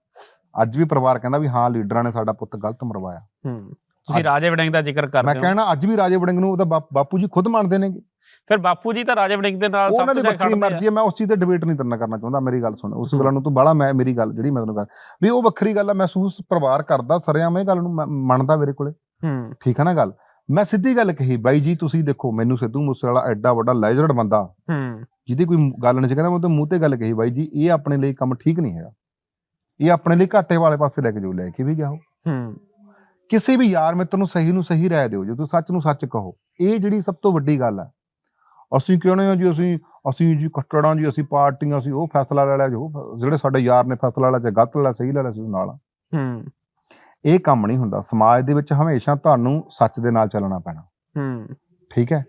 ਅੱਜ ਵੀ ਪਰਿਵਾਰ ਕਹਿੰਦਾ ਵੀ ਹਾਂ ਲੀਡਰਾਂ ਨੇ ਸਾਡਾ ਪੁੱਤ ਗਲਤ ਮਰਵਾਇਆ। ਹੂੰ। ਤੁਸੀਂ ਰਾਜੇ ਵੜਿੰਗ ਦਾ ਜ਼ਿਕਰ ਮੈਂ ਕਰਦੇ ਹੋ। ਕਹਿਣਾ ਅੱਜ ਵੀ ਰਾਜੇ ਵੜਿੰਗ ਨੂੰ ਉਹਦਾ ਬਾਪ- ਜੀ ਖੁਦ ਮੰਨਦੇ ਨੇਗੇ। ਫਿਰ ਬਾਪੂ ਜੀ ਤਾਂ ਰਾਜੇ ਵੜਿੰਗ ਦੇ ਨਾਲ ਸਭ ਤੋਂ ਵੱਖਰੀ ਮਰਜ਼ੀ ਹੈ। ਮੈਂ ਉਸ ਚੀਜ਼ ਤੇ ਡਿਬੇਟ ਨਹੀਂ ਕਰਨਾ ਕਰਨਾ ਚਾਹੁੰਦਾ। ਮੇਰੀ ਗੱਲ ਸੁਣ। ਉਸ। ਗੱਲ ਨੂੰ ਤੂੰ ਬਾਲਾ ਮੈਂ ਮੇਰੀ ਗੱਲ ਜਿਹੜੀ ਮੈਂ ਤੈਨੂੰ ਕਰ ਵੀ ਉਹ ਵੱਖਰੀ ਗੱਲ ਹੈ ਮਹਿਸੂਸ ਪਰਿਵਾਰ ਕਰਦਾ ਸਰਿਆਂ ਮੈਂ ਇਹ ਗੱਲ ਨੂੰ। ਮੈਂ ਮੰਨਦਾ ਮੇਰੇ ਕੋਲੇ। ਹੂੰ। ਠੀਕ ਹੈ ਨਾ ਗੱਲ? ਮੈਂ ਸਿੱਧੀ ਗੱਲ ਕਹੀ ਬਾਈ ਜੀ ਤੁਸੀਂ ਦੇਖੋ ਮੈਨੂੰ ਸਿੱਧੂ ਮੂਸੇਵਾਲਾ ਐਡਾ ਵੱਡਾ ਲੈਜੈਂਡ ਬੰਦਾ। ਹੂੰ। ਜਿਹਦੀ ਕੋਈ ਗੱਲ ਨਹੀਂ ਸੀ ਕਹਿੰਦਾ ਮੈਂ ਉਹਦੇ ਮੂੰਹ ਤੇ ਗੱਲ ਕਹੀ ਬਾਈ ਜੀ ਇਹ ਆਪਣੇ ਲਈ ਕੰਮ ਠੀਕ ਨਹੀਂ ਹੈਗਾ। ਇਹ ਆਪਣੇ ਲਈ ਘਾਟੇ ਵਾਲੇ ਪਾਸੇ ਲੈ ਕੇ ਜੋ ਲੈ ਕੇ ਵੀ ਉਹ। ਹੂੰ। ਕਿਸੇ ਵੀ ਯਾਰ ਮਿੱਤਰ ਨੂੰ ਸਹੀ ਨੂੰ ਸਹੀ ਰਹਿ ਦਿਓ ਜੇ ਤੂੰ ਸੱਚ ਨੂੰ ਸੱਚ ਕਹੋ। ਇਹ ਜਿਹੜੀ ਸਭ ਤੋਂ ਵੱਡੀ ਗੱਲ ਹੈ। ਅਸੀਂ ਕਹਿੰਦੇ ਆ ਜੀ ਅਸੀਂ ਅਸੀਂ ਜੀ ਕੱਟੜਾਂ ਜੀ ਅਸੀਂ ਪਾਰਟੀਆਂ ਅਸੀਂ ਉਹ ਫੈਸਲਾ ਲੈ ਲਿਆ ਜੋ ਜਿਹੜੇ ਸਾਡੇ ਯਾਰ ਨੇ ਫੈਸਲਾ ਲੈ ਲਿਆ ਗਲਤ ਲੈ ਲਿਆ ਸਹੀ ਲੈ ਲਿਆ ਸੀ ਉਹ ਨਾਲ। ਹੂੰ। ਇਹ ਕੰਮ ਨਹੀਂ ਹੁੰਦਾ। ਸਮਾਜ ਦੇ ਵਿੱਚ ਹਮੇਸ਼ਾ ਤੁਹਾਨੂੰ ਸੱਚ ਦੇ ਨਾਲ ਚੱਲਣਾ ਪੈਣਾ। ਹੂੰ। ਠੀਕ ਹੈ?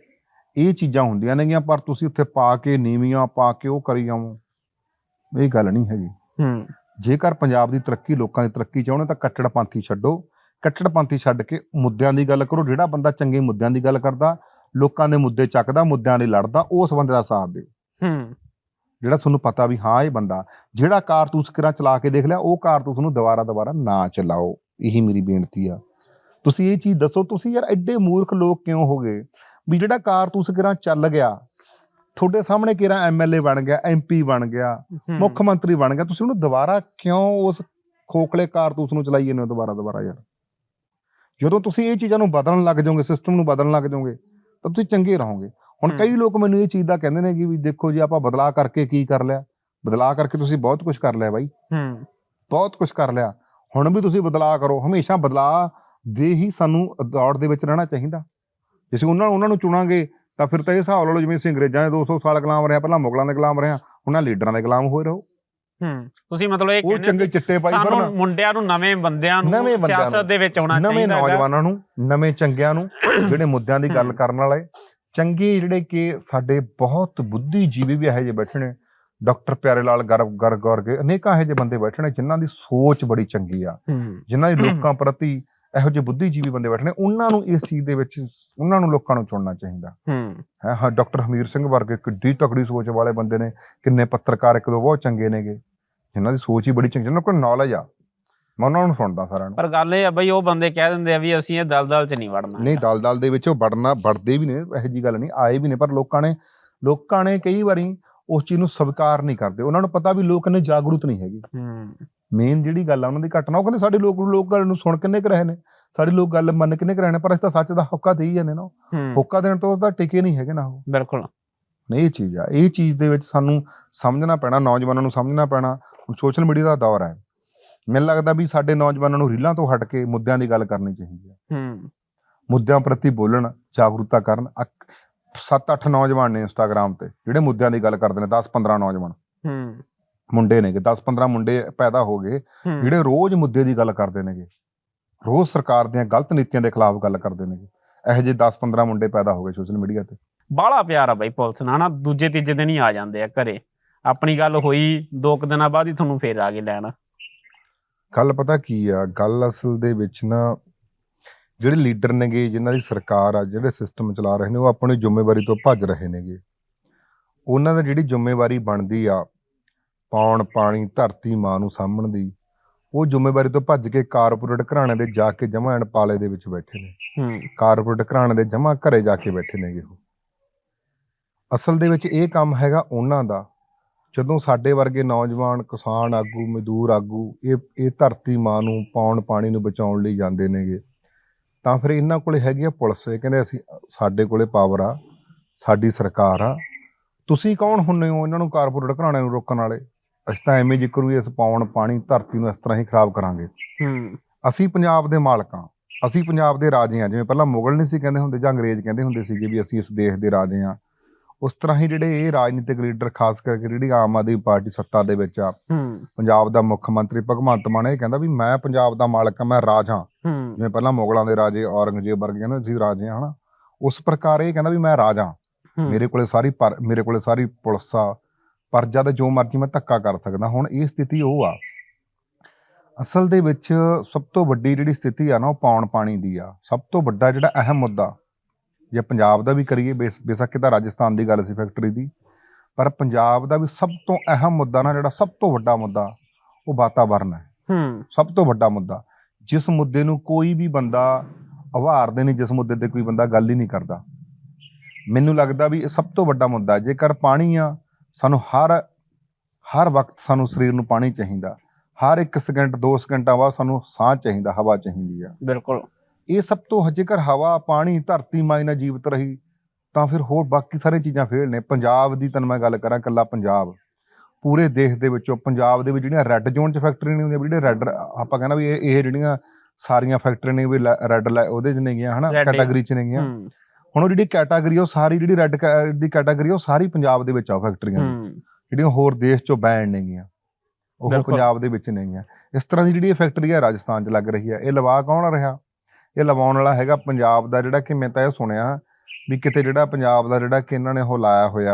ਇਹ ਚੀਜ਼ਾਂ ਹੁੰਦੀਆਂ ਨੇਗੀਆਂ ਪਰ ਤੁਸੀਂ ਉੱਥੇ ਪਾ ਕੇ ਨੀਵੀਆਂ ਪਾ ਕੇ ਉਹ ਕਰੀ ਜਾਓ ਇਹ ਗੱਲ ਨਹੀਂ ਹੈਗੀ। ਹੂੰ। ਜੇਕਰ ਪੰਜਾਬ ਦੀ ਤਰੱਕੀ ਲੋਕਾਂ ਦੀ ਤਰੱਕੀ ਚਾਹੁੰਦੇ ਤਾਂ ਕੱਟੜਪੰਥੀ ਛੱਡੋ। ਕੱਟੜਪੰਥੀ ਛੱਡ ਕੇ ਮੁੱਦਿਆਂ ਦੀ ਗੱਲ ਕਰੋ। ਜਿਹੜਾ ਬੰਦਾ ਚੰਗੇ ਮੁੱਦਿਆਂ ਦੀ ਗੱਲ ਕਰਦਾ ਲੋਕਾਂ ਦੇ ਮੁੱਦੇ ਚੱਕਦਾ ਮੁੱਦਿਆਂ ਲਈ ਲੜਦਾ ਉਸ ਬੰਦੇ ਦਾ ਸਾਥ ਦਿਓ। ਹੂੰ। ਜਿਹੜਾ ਤੁਹਾਨੂੰ ਪਤਾ ਵੀ ਹਾਂ ਇਹ ਬੰਦਾ ਜਿਹੜਾ ਕਾਰਤੂਸ ਕਿਰਾਂ ਚਲਾ ਕੇ ਦੇਖ ਲਿਆ ਉਹ ਕਾਰਤੂਸ ਨੂੰ ਦੁਬਾਰਾ ਦੁਬਾਰਾ ਨਾ ਚਲਾਓ। ਇਹੀ ਮੇਰੀ ਬੇਨਤੀ ਆ। ਤੁਸੀਂ ਇਹ ਚੀਜ਼ ਦੱਸੋ ਤੁਸੀਂ ਯਾਰ ਐਡੇ ਮੂਰਖ ਲੋਕ ਕਿਉਂ ਹੋ ਗਏ? ਵੀ ਜਿਹੜਾ ਕਾਰਤੂਸ ਕਿਰਾਂ ਚੱਲ ਗਿਆ ਤੁਹਾਡੇ ਸਾਹਮਣੇ ਕਿਰਾਂ ਐਮਐਲਏ ਬਣ ਗਿਆ ਐਮਪੀ ਬਣ ਗਿਆ ਮੁੱਖ ਮੰਤਰੀ ਬਣ ਗਿਆ ਤੁਸੀਂ ਉਹਨੂੰ ਦੁਬਾਰਾ ਕਿਉਂ ਉਸ ਖੋਖਲੇ ਕਾਰਤੂਸ ਨੂੰ ਚਲਾਈ ਜਾਂਦੇ ਹੋ ਦੁਬਾਰਾ ਦੁਬਾਰਾ ਯਾਰ? ਜਦੋਂ ਤੁਸੀਂ ਇਹ ਚੀਜ਼ਾਂ ਨੂੰ ਬਦਲਣ ਲੱਗ ਜਾਓਗੇ ਸਿਸਟਮ ਨੂੰ ਬਦਲਣ ਲੱਗ ਜਾਓਗੇ ਤਾਂ ਤੁਸੀਂ ਚੰਗੇ ਰਹੋਗੇ। ਹੁਣ। ਕਈ ਲੋਕ ਮੈਨੂੰ ਇਹ ਚੀਜ਼ ਦਾ ਕਹਿੰਦੇ ਨੇ ਕਿ ਵੀ ਦੇਖੋ ਜੀ ਆਪਾਂ ਬਦਲਾਅ ਕਰਕੇ ਕੀ ਕਰ ਲਿਆ? ਬਦਲਾਅ ਕਰਕੇ ਤੁਸੀਂ ਬਹੁਤ ਕੁਝ ਕਰ ਲਿਆ ਬਾਈ। ਹੂੰ। ਬਹੁਤ ਕੁਝ ਕਰ ਲਿਆ। ਹੁਣ ਵੀ ਤੁਸੀਂ ਬਦਲਾਅ ਕਰੋ ਹਮੇਸ਼ਾ ਬਦਲਾਅ ਦੇ ਹੀ ਸਾਨੂੰ ਦੌੜ ਦੇ ਵਿੱਚ ਰਹਿਣਾ ਚਾਹੀਦਾ ਜੇ ਅਸੀਂ ਉਹਨਾਂ ਉਹਨਾਂ ਨੂੰ ਚੁਣਾਂਗੇ ਤਾਂ ਫਿਰ ਤਾਂ ਇਹ ਹਿਸਾਬ ਲਾ ਲਓ ਜਿਵੇਂ ਅਸੀਂ ਅੰਗਰੇਜ਼ਾਂ ਦੇ 200 ਸਾਲ ਗੁਲਾਮ ਰਹੇ ਪਹਿਲਾਂ ਮੁਗਲਾਂ ਦੇ ਗੁਲਾਮ ਰਹੇ ਹਾਂ, ਉਹਨਾਂ ਲੀਡਰਾਂ ਦੇ ਗੁਲਾਮ ਹੋਏ ਰਹੋ ਹੂੰ ਤੁਸੀਂ ਮਤਲਬ ਇਹ ਕਹਿੰਦੇ ਚੰਗੇ ਚਿੱਟੇ ਪਾਈ ਸਾਨੂੰ ਫਿਰਨ ਮੁੰਡਿਆਂ ਨੂੰ ਨਵੇਂ ਬੰਦਿਆਂ ਨੂੰ ਨਵੇਂ ਸਿਆਸਤ ਦੇ ਵਿੱਚ ਆਉਣਾ ਨਵੇਂ ਚਾਹੀਦਾ ਹੈਗਾ। ਨੌਜਵਾਨਾਂ ਨੂੰ ਨਵੇਂ ਚੰਗਿਆਂ ਨੂੰ ਜਿਹੜੇ ਮੁੱਦਿਆਂ ਦੀ ਗੱਲ। ਕਰਨ ਵਾਲੇ ਚੰਗੇ ਜਿਹੜੇ ਕਿ ਸਾਡੇ ਬਹੁਤ ਬੁੱਧੀਜੀਵੀ ਵੀ ਇਹੋ ਜਿਹੇ ਬੈਠੇ ਨੇ ਡਾਕਟਰ ਪਿਆਰੇ ਲਾਲ ਗਰਗ ਗਰਗ ਵਰਗੇ ਅਨੇਕਾਂ ਇਹੋ ਜਿਹੇ ਬੰਦੇ ਬੈਠੇ ਨੇ ਜਿਨ੍ਹਾਂ ਦੀ ਸੋਚ ਬੜੀ ਚੰਗੀ ਆ। ਜਿਨ੍ਹਾਂ ਦੀ ਲੋਕਾਂ ਪ੍ਰਤੀ ਇਹੋ ਜਿਹੇ ਬੁੱਧੀਜੀਵੀ ਬੰਦੇ ਬੈਠੇ ਨੇ ਉਹਨਾਂ ਨੂੰ ਇਸ ਚੀਜ਼ ਦੇ ਵਿੱਚ ਉਹਨਾਂ ਨੂੰ ਲੋਕਾਂ ਨੂੰ ਚੁਣਨਾ ਚਾਹੀਦਾ। ਹੂੰ। ਹੈ ਹਾਂ ਡਾਕਟਰ ਹਮੀਰ ਸਿੰਘ ਵਰਗੇ ਕਿੱਡੀ ਤਕੜੀ ਸੋਚ ਵਾਲੇ ਬੰਦੇ ਨੇ ਕਿੰਨੇ ਪੱਤਰਕਾਰ ਇੱਕ ਦੋ ਬਹੁਤ ਚੰਗੇ ਨੇਗੇ ਜਿਨ੍ਹਾਂ ਦੀ ਸੋਚ ਹੀ ਬੜੀ ਚੰਗੀ ਜਿਨ੍ਹਾਂ ਕੋਲ ਨੌਲੇਜ ਆ। ਮੈਂ ਉਹਨਾਂ ਨੂੰ ਸੁਣਦਾ ਸਾਰਿਆਂ ਨੂੰ। ਪਰ ਗੱਲ ਇਹ ਆ ਬਈ ਉਹ ਬੰਦੇ ਕਹਿ ਦਿੰਦੇ ਆ ਵੀ ਅਸੀਂ ਇਹ ਦਲਦਲ 'ਚ ਨਹੀਂ ਵੜਨਾ। ਨਹੀਂ ਦਲ-ਦਲ ਦੇ ਵਿੱਚ ਉਹ ਵੜਨਾ ਵੜਦੇ ਵੀ ਨੇ ਇਹੋ ਜੀ ਗੱਲ ਨਹੀਂ ਆਏ ਵੀ ਨੇ ਪਰ ਲੋਕਾਂ ਨੇ ਲੋਕਾਂ ਨੇ ਕਈ ਵਾਰੀ ਉਸ ਚੀਜ਼ ਨੂੰ ਸਵੀਕਾਰ ਨਹੀਂ ਕਰਦੇ। ਉਹਨਾਂ ਨੂੰ ਪਤਾ ਵੀ ਲੋਕ ਨੇ ਜਾਗਰੂਕ ਨਹੀਂ ਹੈਗੇ। ਹੂੰ। ਮੇਨ ਜਿਹੜੀ ਗੱਲ ਆ ਉਹਨਾਂ ਦੀ ਘਟਨਾ ਉਹ ਕਹਿੰਦੇ ਸਾਡੇ ਲੋਕ ਲੋਕ ਗੱਲ ਨੂੰ ਸੁਣ ਕਿੰਨੇ ਕੁ ਰਹੇ ਨੇ? ਸਾਡੇ ਲੋਕ ਗੱਲ ਮੰਨ ਕਿੰਨੇ ਕੁ ਰਹੇ ਨੇ? ਪਰ ਇਸ ਤਾਂ ਸੱਚ ਦਾ ਹੋਕਾ ਦੇ ਹੀ ਜਾਂਦੇ ਨਾ ਹੋਕਾ ਦੇਣ ਤੋਂ ਤਾਂ ਟਿਕੇ ਨਹੀਂ ਹੈਗੇ ਨਾ ਉਹ। ਬਿਲਕੁਲ। ਨਹੀਂ ਇਹ ਚੀਜ਼ ਆ। ਇਹ ਚੀਜ਼ ਦੇ ਵਿੱਚ ਸਾਨੂੰ ਸਮਝਣਾ ਪੈਣਾ ਨੌਜਵਾਨਾਂ ਨੂੰ ਸਮਝਣਾ ਪੈਣਾ। ਹੁਣ ਸੋਸ਼ਲ ਮੀਡੀਆ ਦਾ ਦੌਰ ਹੈ ਮੈਨੂੰ ਲੱਗਦਾ ਵੀ ਸਾਡੇ ਨੌਜਵਾਨਾਂ ਨੂੰ ਰੀਲਾਂ ਤੋਂ ਹਟ ਕੇ ਮੁੱਦਿਆਂ ਦੀ ਗੱਲ ਕਰਨੀ ਚਾਹੀਦੀ ਹੈ ਹੂੰ। ਮੁੱਦਿਆਂ ਪ੍ਰਤੀ ਬੋਲਣ ਜਾਗਰੂਕਤਾ ਕਰਨ 7-8 ਨੌਜਵਾਨ ਨੇ ਇੰਸਟਾਗ੍ਰam ਤੇ ਜਿਹੜੇ ਮੁੱਦਿਆਂ ਦੀ ਗੱਲ ਕਰਦੇ ਨੇ 10-15 ਨੌਜਵਾਨ। ਹੂੰ। ਮੁੰਡੇ ਨੇਗੇ 10-15 ਮੁੰਡੇ ਪੈਦਾ ਹੋ ਗਏ ਜਿਹੜੇ ਰੋਜ਼ ਮੁੱਦੇ ਦੀ ਗੱਲ ਕਰਦੇ ਨੇਗੇ। ਰੋਜ਼ ਸਰਕਾਰ ਦੀਆਂ ਗਲਤ ਨੀਤੀਆਂ ਦੇ ਖਿਲਾਫ ਗੱਲ ਕਰਦੇ ਨੇਗੇ। ਇਹੋ ਜਿਹੇ 10-15 ਮੁੰਡੇ ਪੈਦਾ ਹੋ ਗਏ ਸੋਸ਼ਲ ਮੀਡੀਆ ਤੇ। ਬਾਹਲਾ ਪਿਆਰ ਆ ਬਈ ਪੁਲਿਸ ਨਾਲ ਨਾ ਦੂਜੇ ਤੀਜੇ ਦਿਨ ਹੀ ਆ ਜਾਂਦੇ ਆ ਘਰੇ। ਆਪਣੀ ਗੱਲ ਹੋਈ ਦੋ ਕੁ ਦਿਨਾਂ ਬਾਅਦ ਹੀ ਤੁਹਾਨੂੰ ਫੇਰ ਆ ਕੇ ਲੈਣ। ਗੱਲ ਪਤਾ ਕੀ ਆ ਗੱਲ ਅਸਲ ਦੇ ਵਿੱਚ ਨਾ ਜਿਹੜੇ ਲੀਡਰ ਨੇਗੇ ਜਿਨ੍ਹਾਂ ਦੀ ਸਰਕਾਰ ਆ ਜਿਹੜੇ ਸਿਸਟਮ ਚਲਾ ਰਹੇ ਨੇ ਉਹ ਆਪਣੀ ਜ਼ਿੰਮੇਵਾਰੀ ਤੋਂ ਭੱਜ ਰਹੇ ਨੇਗੇ। ਉਹਨਾਂ ਦਾ ਜਿਹੜੀ ਜ਼ਿੰਮੇਵਾਰੀ ਬਣਦੀ ਆ ਪੌਣ ਪਾਣੀ ਧਰਤੀ ਮਾਂ ਨੂੰ ਸਾਂਭਣ ਦੀ ਉਹ ਜ਼ਿੰਮੇਵਾਰੀ ਤੋਂ ਭੱਜ ਕੇ ਕਾਰਪੋਰੇਟ ਘਰਾਣੇ ਦੇ ਜਾ ਕੇ ਜਮਾ ਐਂਡ ਪਾਲੇ ਦੇ ਵਿੱਚ ਬੈਠੇ ਨੇ। ਹੂੰ। ਕਾਰਪੋਰੇਟ ਘਰਾਣੇ ਦੇ ਜਮਾ ਘਰੇ ਜਾ ਕੇ ਬੈਠੇ ਨੇਗੇ ਉਹ। ਅਸਲ ਦੇ ਵਿੱਚ ਇਹ ਕੰਮ ਹੈਗਾ ਉਹਨਾਂ ਦਾ ਜਦੋਂ ਸਾਡੇ ਵਰਗੇ ਨੌਜਵਾਨ ਕਿਸਾਨ ਆਗੂ ਮਜ਼ਦੂਰ ਆਗੂ ਇਹ ਇਹ ਧਰਤੀ ਮਾਂ ਨੂੰ ਪੌਣ ਪਾਣੀ ਨੂੰ ਬਚਾਉਣ ਲਈ ਜਾਂਦੇ ਨੇਗੇ ਤਾਂ ਫਿਰ ਇਹਨਾਂ ਕੋਲੇ ਹੈਗੀ ਆ ਪੁਲਿਸ। ਇਹ ਕਹਿੰਦੇ ਅਸੀਂ ਸਾਡੇ ਕੋਲੇ ਪਾਵਰ ਆ ਸਾਡੀ ਸਰਕਾਰ ਆ। ਤੁਸੀਂ ਕੌਣ ਹੁੰਨੇ ਹੋ ਇਹਨਾਂ ਨੂੰ ਕਾਰਪੋਰੇਟ ਘਰਾਣਿਆਂ ਨੂੰ ਰੋਕਣ ਵਾਲੇ? ਅਸੀਂ ਤਾਂ ਐਵੇਂ ਜ਼ਿਕਰ ਵੀ ਇਸ ਪੌਣ ਪਾਣੀ ਧਰਤੀ ਨੂੰ ਇਸ ਤਰ੍ਹਾਂ ਹੀ ਖਰਾਬ ਕਰਾਂਗੇ। ਹੂੰ। ਅਸੀਂ ਪੰਜਾਬ ਦੇ ਮਾਲਕ ਹਾਂ ਅਸੀਂ ਪੰਜਾਬ ਦੇ ਰਾਜੇ ਹਾਂ ਜਿਵੇਂ ਪਹਿਲਾਂ ਮੁਗਲ ਨਹੀਂ ਸੀ ਕਹਿੰਦੇ ਹੁੰਦੇ ਜਾਂ ਅੰਗਰੇਜ਼ ਕਹਿੰਦੇ ਹੁੰਦੇ ਸੀਗੇ ਵੀ ਅਸੀਂ ਇਸ ਦੇਸ਼ ਦੇ ਰਾਜੇ ਹਾਂ ਉਸ ਤਰ੍ਹਾਂ ਹੀ ਜਿਹੜੇ ਇਹ ਰਾਜਨੀਤਿਕ ਲੀਡਰ ਖਾਸ ਕਰਕੇ ਜਿਹੜੀ ਆਮ ਆਦਮੀ ਪਾਰਟੀ ਸੱਤਾ ਦੇ ਵਿੱਚ ਆ ਪੰਜਾਬ ਦਾ ਮੁੱਖ ਮੰਤਰੀ ਭਗਵੰਤ ਮਾਨ ਇਹ ਕਹਿੰਦਾ ਵੀ ਮੈਂ ਪੰਜਾਬ ਦਾ ਮਾਲਕ ਹਾਂ ਮੈਂ ਰਾਜ ਹਾਂ। ਜਿਵੇਂ ਪਹਿਲਾਂ ਮੁਗਲਾਂ ਦੇ ਰਾਜੇ ਔਰੰਗਜ਼ੇਬ ਵਰਗੇ ਕਹਿੰਦੇ ਸੀ ਰਾਜੇ ਹਨਾ? ਉਸ ਪ੍ਰਕਾਰ ਇਹ ਕਹਿੰਦਾ ਵੀ ਮੈਂ ਰਾਜਾ ਹੂੰ। ਮੇਰੇ ਕੋਲੇ ਸਾਰੀ ਮੇਰੇ ਕੋਲੇ ਸਾਰੀ ਪੁਲਿਸ ਆ ਪਰਜਾ ਦਾ ਜੋ ਮਰਜ਼ੀ ਮੈਂ ਧੱਕਾ ਕਰ ਸਕਦਾ। ਹੁਣ ਇਹ ਸਥਿਤੀ ਉਹ ਆ। ਅਸਲ ਦੇ ਵਿੱਚ ਸਭ ਤੋਂ ਵੱਡੀ ਜਿਹੜੀ ਸਥਿਤੀ ਆ ਨਾ ਉਹ ਪੌਣ ਪਾਣੀ ਦੀ ਆ। ਸਭ ਤੋਂ ਵੱਡਾ ਜਿਹੜਾ ਅਹਿਮ ਮੁੱਦਾ ਜੇ ਪੰਜਾਬ ਦਾ ਵੀ ਕਰੀਏ ਬੇਸ- ਬੇਸ਼ੱਕ ਇਹ ਤਾਂ ਰਾਜਸਥਾਨ ਦੀ ਗੱਲ ਸੀ ਫੈਕਟਰੀ ਦੀ ਪਰ ਪੰਜਾਬ ਦਾ ਵੀ ਸਭ ਤੋਂ ਅਹਿਮ ਮੁੱਦਾ ਨਾ ਜਿਹੜਾ ਸਭ ਤੋਂ ਵੱਡਾ ਮੁੱਦਾ ਉਹ ਵਾਤਾਵਰਨ ਹੈ। ਹੂੰ। ਸਭ ਤੋਂ ਵੱਡਾ ਮੁੱਦਾ ਜਿਸ ਮੁੱਦੇ ਨੂੰ ਕੋਈ ਵੀ ਬੰਦਾ ਆਵਾਰਦੇ ਨਹੀਂ ਜਿਸ ਮੁੱਦੇ ਤੇ ਕੋਈ ਬੰਦਾ ਗੱਲ ਹੀ ਨਹੀਂ ਕਰਦਾ। ਮੈਨੂੰ ਲੱਗਦਾ ਵੀ ਇਹ ਸਭ ਤੋਂ ਵੱਡਾ ਮੁੱਦਾ। ਜੇਕਰ ਪਾਣੀ ਆ ਸਾਨੂੰ ਹਰ ਹਰ ਵਕਤ ਸਾਨੂੰ ਸਰੀਰ ਨੂੰ ਪਾਣੀ ਚਾਹੀਦਾ। ਹਰ ਇੱਕ ਸਕਿੰਟ 2 ਸਕਿੰਟਾਂ ਬਾਅਦ ਸਾਨੂੰ ਸਾਹ ਚਾਹੀਦਾ ਹਵਾ ਚਾਹੀਦੀ ਆ। ਬਿਲਕੁਲ। ਇਹ ਸਭ ਤੋਂ ਜੇਕਰ ਹਵਾ ਪਾਣੀ ਧਰਤੀ ਮਾਈ ਨਾਲ ਜੀਵਤ ਰਹੀ ਤਾਂ ਫਿਰ ਹੋਰ ਬਾਕੀ ਸਾਰੇ ਚੀਜ਼ਾਂ ਫੇਲ ਨੇ। ਪੰਜਾਬ ਦੀ ਤਨ ਮੈਂ ਗੱਲ ਕਰਾਂ ਕੱਲਾ ਪੰਜਾਬ। ਪੂਰੇ ਦੇਸ਼ ਦੇ ਵਿੱਚੋਂ ਪੰਜਾਬ ਦੇ ਵਿੱਚ ਜਿਹੜੀਆਂ ਰੈੱਡ ਜ਼ੋਨ 'ਚ ਫੈਕਟਰੀ ਨਹੀਂ ਹੁੰਦੀਆਂ ਜਿਹੜੇ ਰੈੱਡ ਆਪਾਂ ਕਹਿੰਦਾ ਵੀ ਇਹ ਇਹ ਜਿਹੜੀਆਂ ਸਾਰੀਆਂ ਫੈਕਟਰੀ ਨੇ ਵੀ ਰੈੱਡ ਉਹਦੇ 'ਚ ਨੇਗੀਆਂ ਹਨਾ? ਕੈਟਾਗਰੀ 'ਚ ਨੇਗੀਆਂ ਹੁਣ ਉਹ ਜਿਹੜੀ ਕੈਟਾਗਰੀ ਉਹ ਸਾਰੀ ਜਿਹੜੀ ਰੈੱਡ ਦੀ ਕੈਟਾਗਰੀ ਉਹ ਸਾਰੀ ਪੰਜਾਬ ਦੇ ਵਿੱਚ ਆ ਫੈਕਟਰੀਆਂ ਜਿਹੜੀਆਂ ਹੋਰ ਦੇਸ਼ 'ਚੋਂ ਬੈਨ ਨੇਗੀਆਂ ਉਹ। ਪੰਜਾਬ ਦੇ ਵਿੱਚ ਨੇਗੀਆਂ ਇਸ ਤਰ੍ਹਾਂ ਦੀ ਜਿਹੜੀ ਫੈਕਟਰੀ ਹੈ ਰਾਜਸਥਾਨ 'ਚ ਲੱਗ ਰਹੀ ਹੈ ਇਹ ਲਵਾ ਕੌਣ ਰਿਹਾ? ਇਹ ਲਵਾਉਣ ਵਾਲਾ ਹੈਗਾ ਪੰਜਾਬ ਦਾ ਜਿਹੜਾ ਕਿ ਮੈਂ ਤਾਂ ਇਹ ਸੁਣਿਆ ਵੀ ਕਿਤੇ ਜਿਹੜਾ ਪੰਜਾਬ ਦਾ ਜਿਹੜਾ ਕਿ ਇਹਨਾਂ ਨੇ ਉਹ ਲਾਇਆ ਹੋਇਆ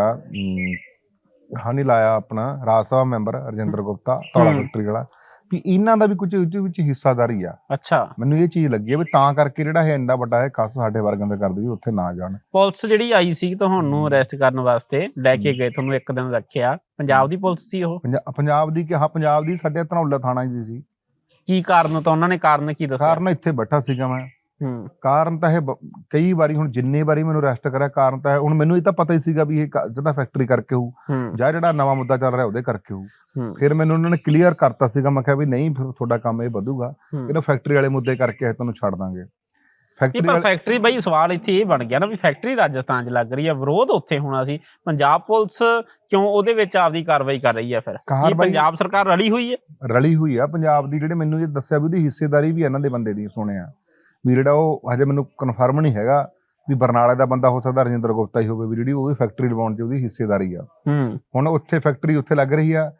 ਹਾਂ ਨਹੀਂ ਲਾਇਆ ਆਪਣਾ ਰਾਜ ਸਭਾ ਮੈਂਬਰ ਰਜਿੰਦਰ ਗੁਪਤਾ ਹੂੰ। ਫੈਕਟਰੀ ਵਾਲਾ ਵੀ ਇਹਨਾਂ ਦਾ ਵੀ ਕੁਝ ਇਹਦੇ ਵਿੱਚ ਹਿੱਸਾਦਾਰੀ ਆ। ਅੱਛਾ। ਮੈਨੂੰ ਇਹ ਚੀਜ਼ ਲੱਗੀ ਹੈ ਵੀ ਤਾਂ ਕਰਕੇ ਜਿਹੜਾ ਇਹ ਇੰਨਾ ਵੱਡਾ ਹੈ ਕੱਸ ਸਾਡੇ ਵਰਗਾਂ ਦਾ ਕਰਦੀ ਵੀ ਉੱਥੇ ਨਾ ਜਾਣ। ਪੁਲਿਸ ਜਿਹੜੀ ਆਈ ਸੀ ਤੁਹਾਨੂੰ ਅਰੈਸਟ ਕਰਨ ਵਾਸਤੇ ਲੈ ਕੇ ਗਏ ਤੁਹਾਨੂੰ ਇੱਕ ਦਿਨ ਰੱਖਿਆ ਪੰਜਾਬ ਦੀ ਪੁਲਿਸ ਸੀ ਉਹ? ਪੰਜਾ- ਪੰਜਾਬ ਦੀ ਕਿਹਾ ਪੰਜਾਬ ਦੀ ਸਾਡੇ ਧਨੌਲਾ ਥਾਣਾ ਜੀ ਸੀ। ਕੀ ਕਾਰਨ ਤਾਂ ਉਹਨਾਂ ਨੇ ਕਾਰਨ ਕੀ ਦੱਸਿਆ? ਕਾਰਨ ਇੱਥੇ ਬੈਠਾ ਸੀਗਾ ਮੈਂ। ਹੂੰ। ਕਾਰਨ ਤਾਂ ਇਹ ਬ- ਕਈ ਵਾਰੀ ਹੁਣ ਜਿੰਨੇ ਵਾਰੀ ਮੈਨੂੰ ਅਰੈਸਟ ਕਰਿਆ ਕਾਰਨ ਤਾਂ ਇਹ- ਹੁਣ ਮੈਨੂੰ ਇਹ ਤਾਂ ਪਤਾ ਹੀ ਸੀਗਾ ਵੀ ਇਹ ਕ- ਜਿਹਦਾ ਫੈਕਟਰੀ ਕਰਕੇ ਹੋਊ ਹੂੰ। ਜਾਂ ਜਿਹੜਾ ਨਵਾਂ ਮੁੱਦਾ ਚੱਲ ਰਿਹਾ ਉਹਦੇ ਕਰਕੇ ਹੋਊ। ਹੂੰ। ਫਿਰ ਮੈਨੂੰ ਉਹਨਾਂ ਨੇ ਕਲੀਅਰ ਕਰਤਾ ਸੀਗਾ ਮੈਂ ਕਿਹਾ ਵੀ ਨਹੀਂ ਫਿਰ ਤੁਹਾਡਾ ਕੰਮ ਇਹ ਵਧੂਗਾ। ਹੂੰ, ਇਹਨੂੰ ਫੈਕਟਰੀ ਵਾਲੇ ਮੁੱਦੇ ਕਰਕੇ ਅਸੀਂ ਤੁਹਾਨੂੰ ਛੱਡ ਦਾਂਗੇ। ਫੈਕਟਰੀ ਪਰ ਫੈਕਟਰੀ ਬਾਈ ਸਵਾਲ ਇੱਥੇ ਇਹ ਬਣ ਗਿਆ ਨਾ ਵੀ ਫੈਕਟਰੀ ਰਾਜਸਥਾਨ 'ਚ ਲੱਗ ਰਹੀ ਹੈ ਵਿਰੋਧ ਉੱਥੇ ਹੋਣਾ ਸੀ। ਪੰਜਾਬ ਪੁਲਿਸ ਕਿਉਂ ਉਹਦੇ ਵਿੱਚ ਆਪਦੀ ਕਾਰਵਾਈ ਕਰ ਰਹੀ ਹੈ ਫਿਰ? ਕਾਰਵਾਈ- ਪੰਜਾਬ ਸਰਕਾਰ ਰਲੀ ਹੋਈ ਹੈ ਰਲੀ ਹੋਈ ਆ। ਪੰਜਾਬ ਦੀ ਜਿਹੜੇ ਮੈਨੂੰ ਇਹ ਦੱਸਿਆ ਵੀ ਉਹਦੀ ਹਿੱਸੇਦਾਰੀ ਵੀ ਇਹਨਾਂ ਦੇ ਬੰਦੇ ਦੀ ਸੁਣਿਆ। ਵੀ ਜਿਹੜਾ ਉਹ ਹਜੇ ਮੈਨੂੰ ਕਨਫਰਮ ਨਹੀਂ ਹੈਗਾ ਵੀ ਬਰਨਾਲੇ ਦਾ ਬੰਦਾ ਹੋ ਸਕਦਾ ਰਜਿੰਦਰ ਗੁਪਤਾ ਹੀ ਹੋਵੇ ਵੀ ਜਿਹੜੀ ਉਹਦੀ ਫੈਕਟਰੀ ਲਵਾਉਣ 'ਚ ਉਹਦੀ ਹਿੱਸੇਦਾਰੀ ਆ। ਹੂੰ। ਹੁਣ ਉੱਥੇ ਫੈਕਟਰੀ ਉੱਥੇ ਲੱਗ ਰਹੀ ਆ।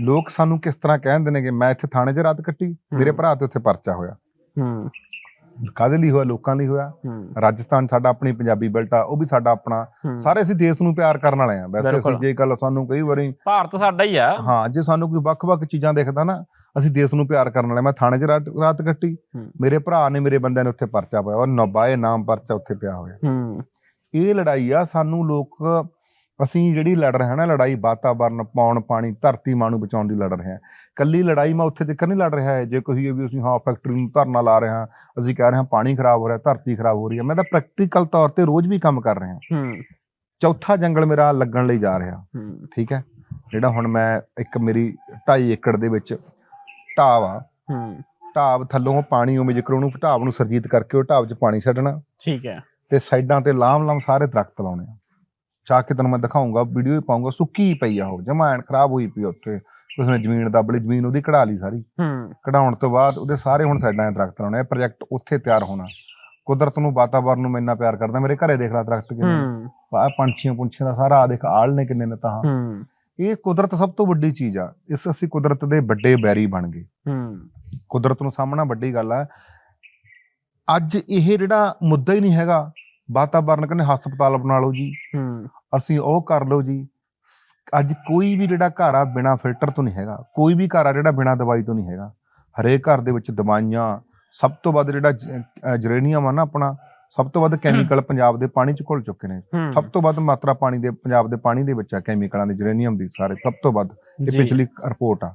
ਲੋਕ ਸਾਨੂੰ ਕਿਸ ਤਰ੍ਹਾਂ ਕਹਿੰਦੇ ਨੇ ਕਿ ਮੈਂ ਇੱਥੇ ਥਾਣੇ 'ਚ ਰਾਤ ਕੱਟੀ ਮੇਰੇ। ਭਰਾ ਤੇ ਉੱਥੇ ਪਰਚਾ ਹੋਇਆ। ਹੂੰ ਕਾਹਦੇ ਲਈ ਹੋਇਆ ਲੋਕਾਂ ਲਈ ਹੋਇਆ? ਰਾਜਸਥਾਨ ਸਾਡਾ ਆਪਣੀ ਪੰਜਾਬੀ ਬੈਲਟ ਆ ਉਹ ਵੀ ਸਾਡਾ ਆਪਣਾ। ਸਾਰੇ ਅਸੀਂ ਦੇਸ਼ ਨੂੰ ਪਿਆਰ ਕਰਨ ਵਾਲੇ ਆ। ਵੈਸੇ ਅਸੀਂ। ਜੇ ਗੱਲ ਸਾਨੂੰ ਕਈ ਵਾਰੀ ਭਾਰਤ ਸਾਡਾ ਹੀ ਆ। ਹਾਂ ਜੇ ਸਾਨੂੰ ਕੋਈ ਵੱਖ-ਵੱਖ ਚੀਜ਼ਾਂ ਦਿਖਦਾ ਨਾ ਅਸੀਂ ਦੇਸ਼ ਨੂੰ ਪਿਆਰ ਕਰਨ ਵਾਲੇ ਮੈਂ ਥਾਣੇ 'ਚ ਰਾਤ ਕੱਟੀ। ਮੇਰੇ ਭਰਾ ਨੇ ਮੇਰੇ ਬੰਦਿਆਂ ਨੇ ਉੱਥੇ ਪਰਚਾ ਪਾਇਆ। ਔਰ ਨਬਾਏ ਨਾਮ ਪਰਚਾ ਉੱਥੇ ਪਿਆ ਹੋਇਆ। ਹੂੰ। ਇਹ ਲੜਾਈ ਆ ਸਾਨੂੰ ਲੋਕ ਅਸੀਂ ਜਿਹੜੀ ਲੜ ਰਹੇ ਹਾਂ ਨਾ ਲੜਾਈ ਵਾਤਾਵਰਨ ਪੌਣ ਪਾਣੀ ਧਰਤੀ ਮਾਂ ਨੂੰ ਬਚਾਉਣ ਦੀ ਲੜ ਰਹੇ ਹਾਂ। ਕੱਲੀ ਲੜਾਈ ਮੈਂ ਉੱਥੇ ਤੱਕ ਨਹੀਂ ਲੜ ਰਿਹਾ ਹੈ। ਜੇ ਕੋਈ ਵੀ ਅਸੀਂ ਹਾਂ ਫੈਕਟਰੀ ਨੂੰ ਧਰਨਾ ਲਾ ਰਹੇ ਹਾਂ ਅਸੀਂ ਕਹਿ ਰਹੇ ਹਾਂ ਪਾਣੀ ਖਰਾਬ ਹੋ ਰਿਹਾ ਧਰਤੀ ਖਰਾਬ ਹੋ ਰਹੀ ਹੈ। ਮੈਂ ਤਾਂ ਪ੍ਰੈਕਟੀਕਲ ਤੌਰ ਤੇ ਰੋਜ਼ ਵੀ ਕੰਮ ਕਰ ਰਿਹਾ। ਹੂੰ। ਚੌਥਾ ਜੰਗਲ ਮੇਰਾ ਲੱਗਣ ਲਈ ਜਾ ਰਿਹਾ। ਠੀਕ ਹੈ? ਜਿਹੜਾ ਹੁਣ ਮੈਂ ਇੱਕ ਮੇਰੀ 2.5 ਏਕੜ ਦੇ ਵਿੱਚ ਢਾਬ ਆ। ਹੂੰ। ਢਾਬ ਥੱਲੋਂ ਪਾਣੀ ਉਵੇਂ ਜਿਕਰ ਉਹਨੂੰ ਢਾਬ ਨੂੰ ਸਰਜੀਤ ਕਰਕੇ ਉਹ ਢਾਬ 'ਚ ਪਾਣੀ ਛੱਡਣਾ। ਠੀਕ ਹੈ। ਤੇ ਸਾਈਡਾਂ ਤੇ ਲਾਮ-ਲਾਮ ਸਾਰੇ ਦਰਖਤ ਲਾਉਣੇ ਆ। ਚਾ ਕੇ ਤੈਨੂੰ ਮੈਂ ਦਿਖਾਉਂਗਾ ਵੀਡੀਓ ਹੀ ਪਾਉਂਗਾ ਸੁੱਕੀ ਪਈ ਆ ਉਹ ਜਮਾ ਖਰਾਬ ਹੋਈ ਪਈ ਉੱਥੇ। ਉਸਨੇ ਜ਼ਮੀਨ ਦੱਬ ਲਈ ਜ਼ਮੀਨ ਉਹਦੀ ਕਢਾ ਲਈ ਸਾਰੀ। ਹੂੰ। ਕਢਾਉਣ ਤੋਂ ਬਾਅਦ ਉਹਦੇ ਸਾਰੇ ਹੁਣ ਸਾਈਡਾਂ 'ਤੇ ਦਰਖਤ ਲਾਉਣੇ ਆ। ਪ੍ਰੋਜੈਕਟ ਉੱਥੇ ਤਿਆਰ ਹੋਣਾ। ਕੁਦਰਤ ਨੂੰ ਵਾਤਾਵਰਨ ਨੂੰ ਮੈਂ ਇੰਨਾ ਪਿਆਰ ਕਰਦਾ ਮੇਰੇ ਘਰੇ ਦੇਖ ਲੈ ਦਰਖਤ ਕਿੰਨੇ ਹੂੰ। ਆ ਪੰਛੀਆਂ ਪੁੰਛੀਆਂ ਦਾ ਸਾਰਾ ਦੇਖ ਆਲ ਨੇ ਕਿੰਨੇ ਨੇ ਤਾਂ। ਹੂੰ। ਇਹ ਕੁਦਰਤ ਸਭ ਤੋਂ ਵੱਡੀ ਚੀਜ਼ ਆ। ਇਸ ਅਸੀਂ ਕੁਦਰਤ ਦੇ ਵੱਡੇ ਬੈਰੀ ਬਣ ਗਏ। ਹੂੰ। ਕੁਦਰਤ ਨੂੰ ਸਾਹਮਣਾ ਵੱਡੀ ਗੱਲ ਆ। ਅੱਜ ਇਹ ਜਿਹੜਾ ਮੁੱਦਾ ਹੀ ਨਹੀਂ ਹੈਗਾ ਵਾਤਾਵਰਨ ਕਹਿੰਦੇ ਹਸਪਤਾਲ ਬਣਾ ਲਓ ਜੀ। ਹੂੰ। ਅਸੀਂ ਉਹ ਕਰ ਲਓ ਜੀ। ਅੱਜ ਕੋਈ ਵੀ ਜਿਹੜਾ ਘਰ ਆ ਬਿਨਾ ਫਿਲਟਰ ਤੋਂ ਨਹੀਂ ਹੈਗਾ। ਕੋਈ ਵੀ ਘਰ ਆ ਜਿਹੜਾ ਬਿਨਾ ਦਵਾਈ ਤੋਂ ਨਹੀਂ ਹੈਗਾ। ਹਰੇਕ ਘਰ ਦੇ ਵਿੱਚ ਦਵਾਈਆਂ ਸਭ ਤੋਂ ਵੱਧ ਜਿਹੜਾ ਜਰੇਨੀਅਮ ਆ ਨਾ ਆਪਣਾ ਸਭ ਤੋਂ ਵੱਧ ਕੈਮੀਕਲ ਪੰਜਾਬ ਦੇ ਪਾਣੀ ਚ ਘੁਲ ਚੁੱਕੇ ਨੇ। ਸਭ ਤੋਂ ਵੱਧ ਮਾਤਰਾ ਪਾਣੀ ਦੇ ਪੰਜਾਬ ਦੇ ਪਾਣੀ ਦੇ ਵਿੱਚ ਆ ਕੈਮੀਕਲਾਂ ਦੀ ਜਰੇਨੀਅਮ ਦੀ ਸਾਰੇ ਸਭ ਤੋਂ ਵੱਧ। ਇਹ। ਪਿਛਲੀ ਰਿਪੋਰਟ ਆ।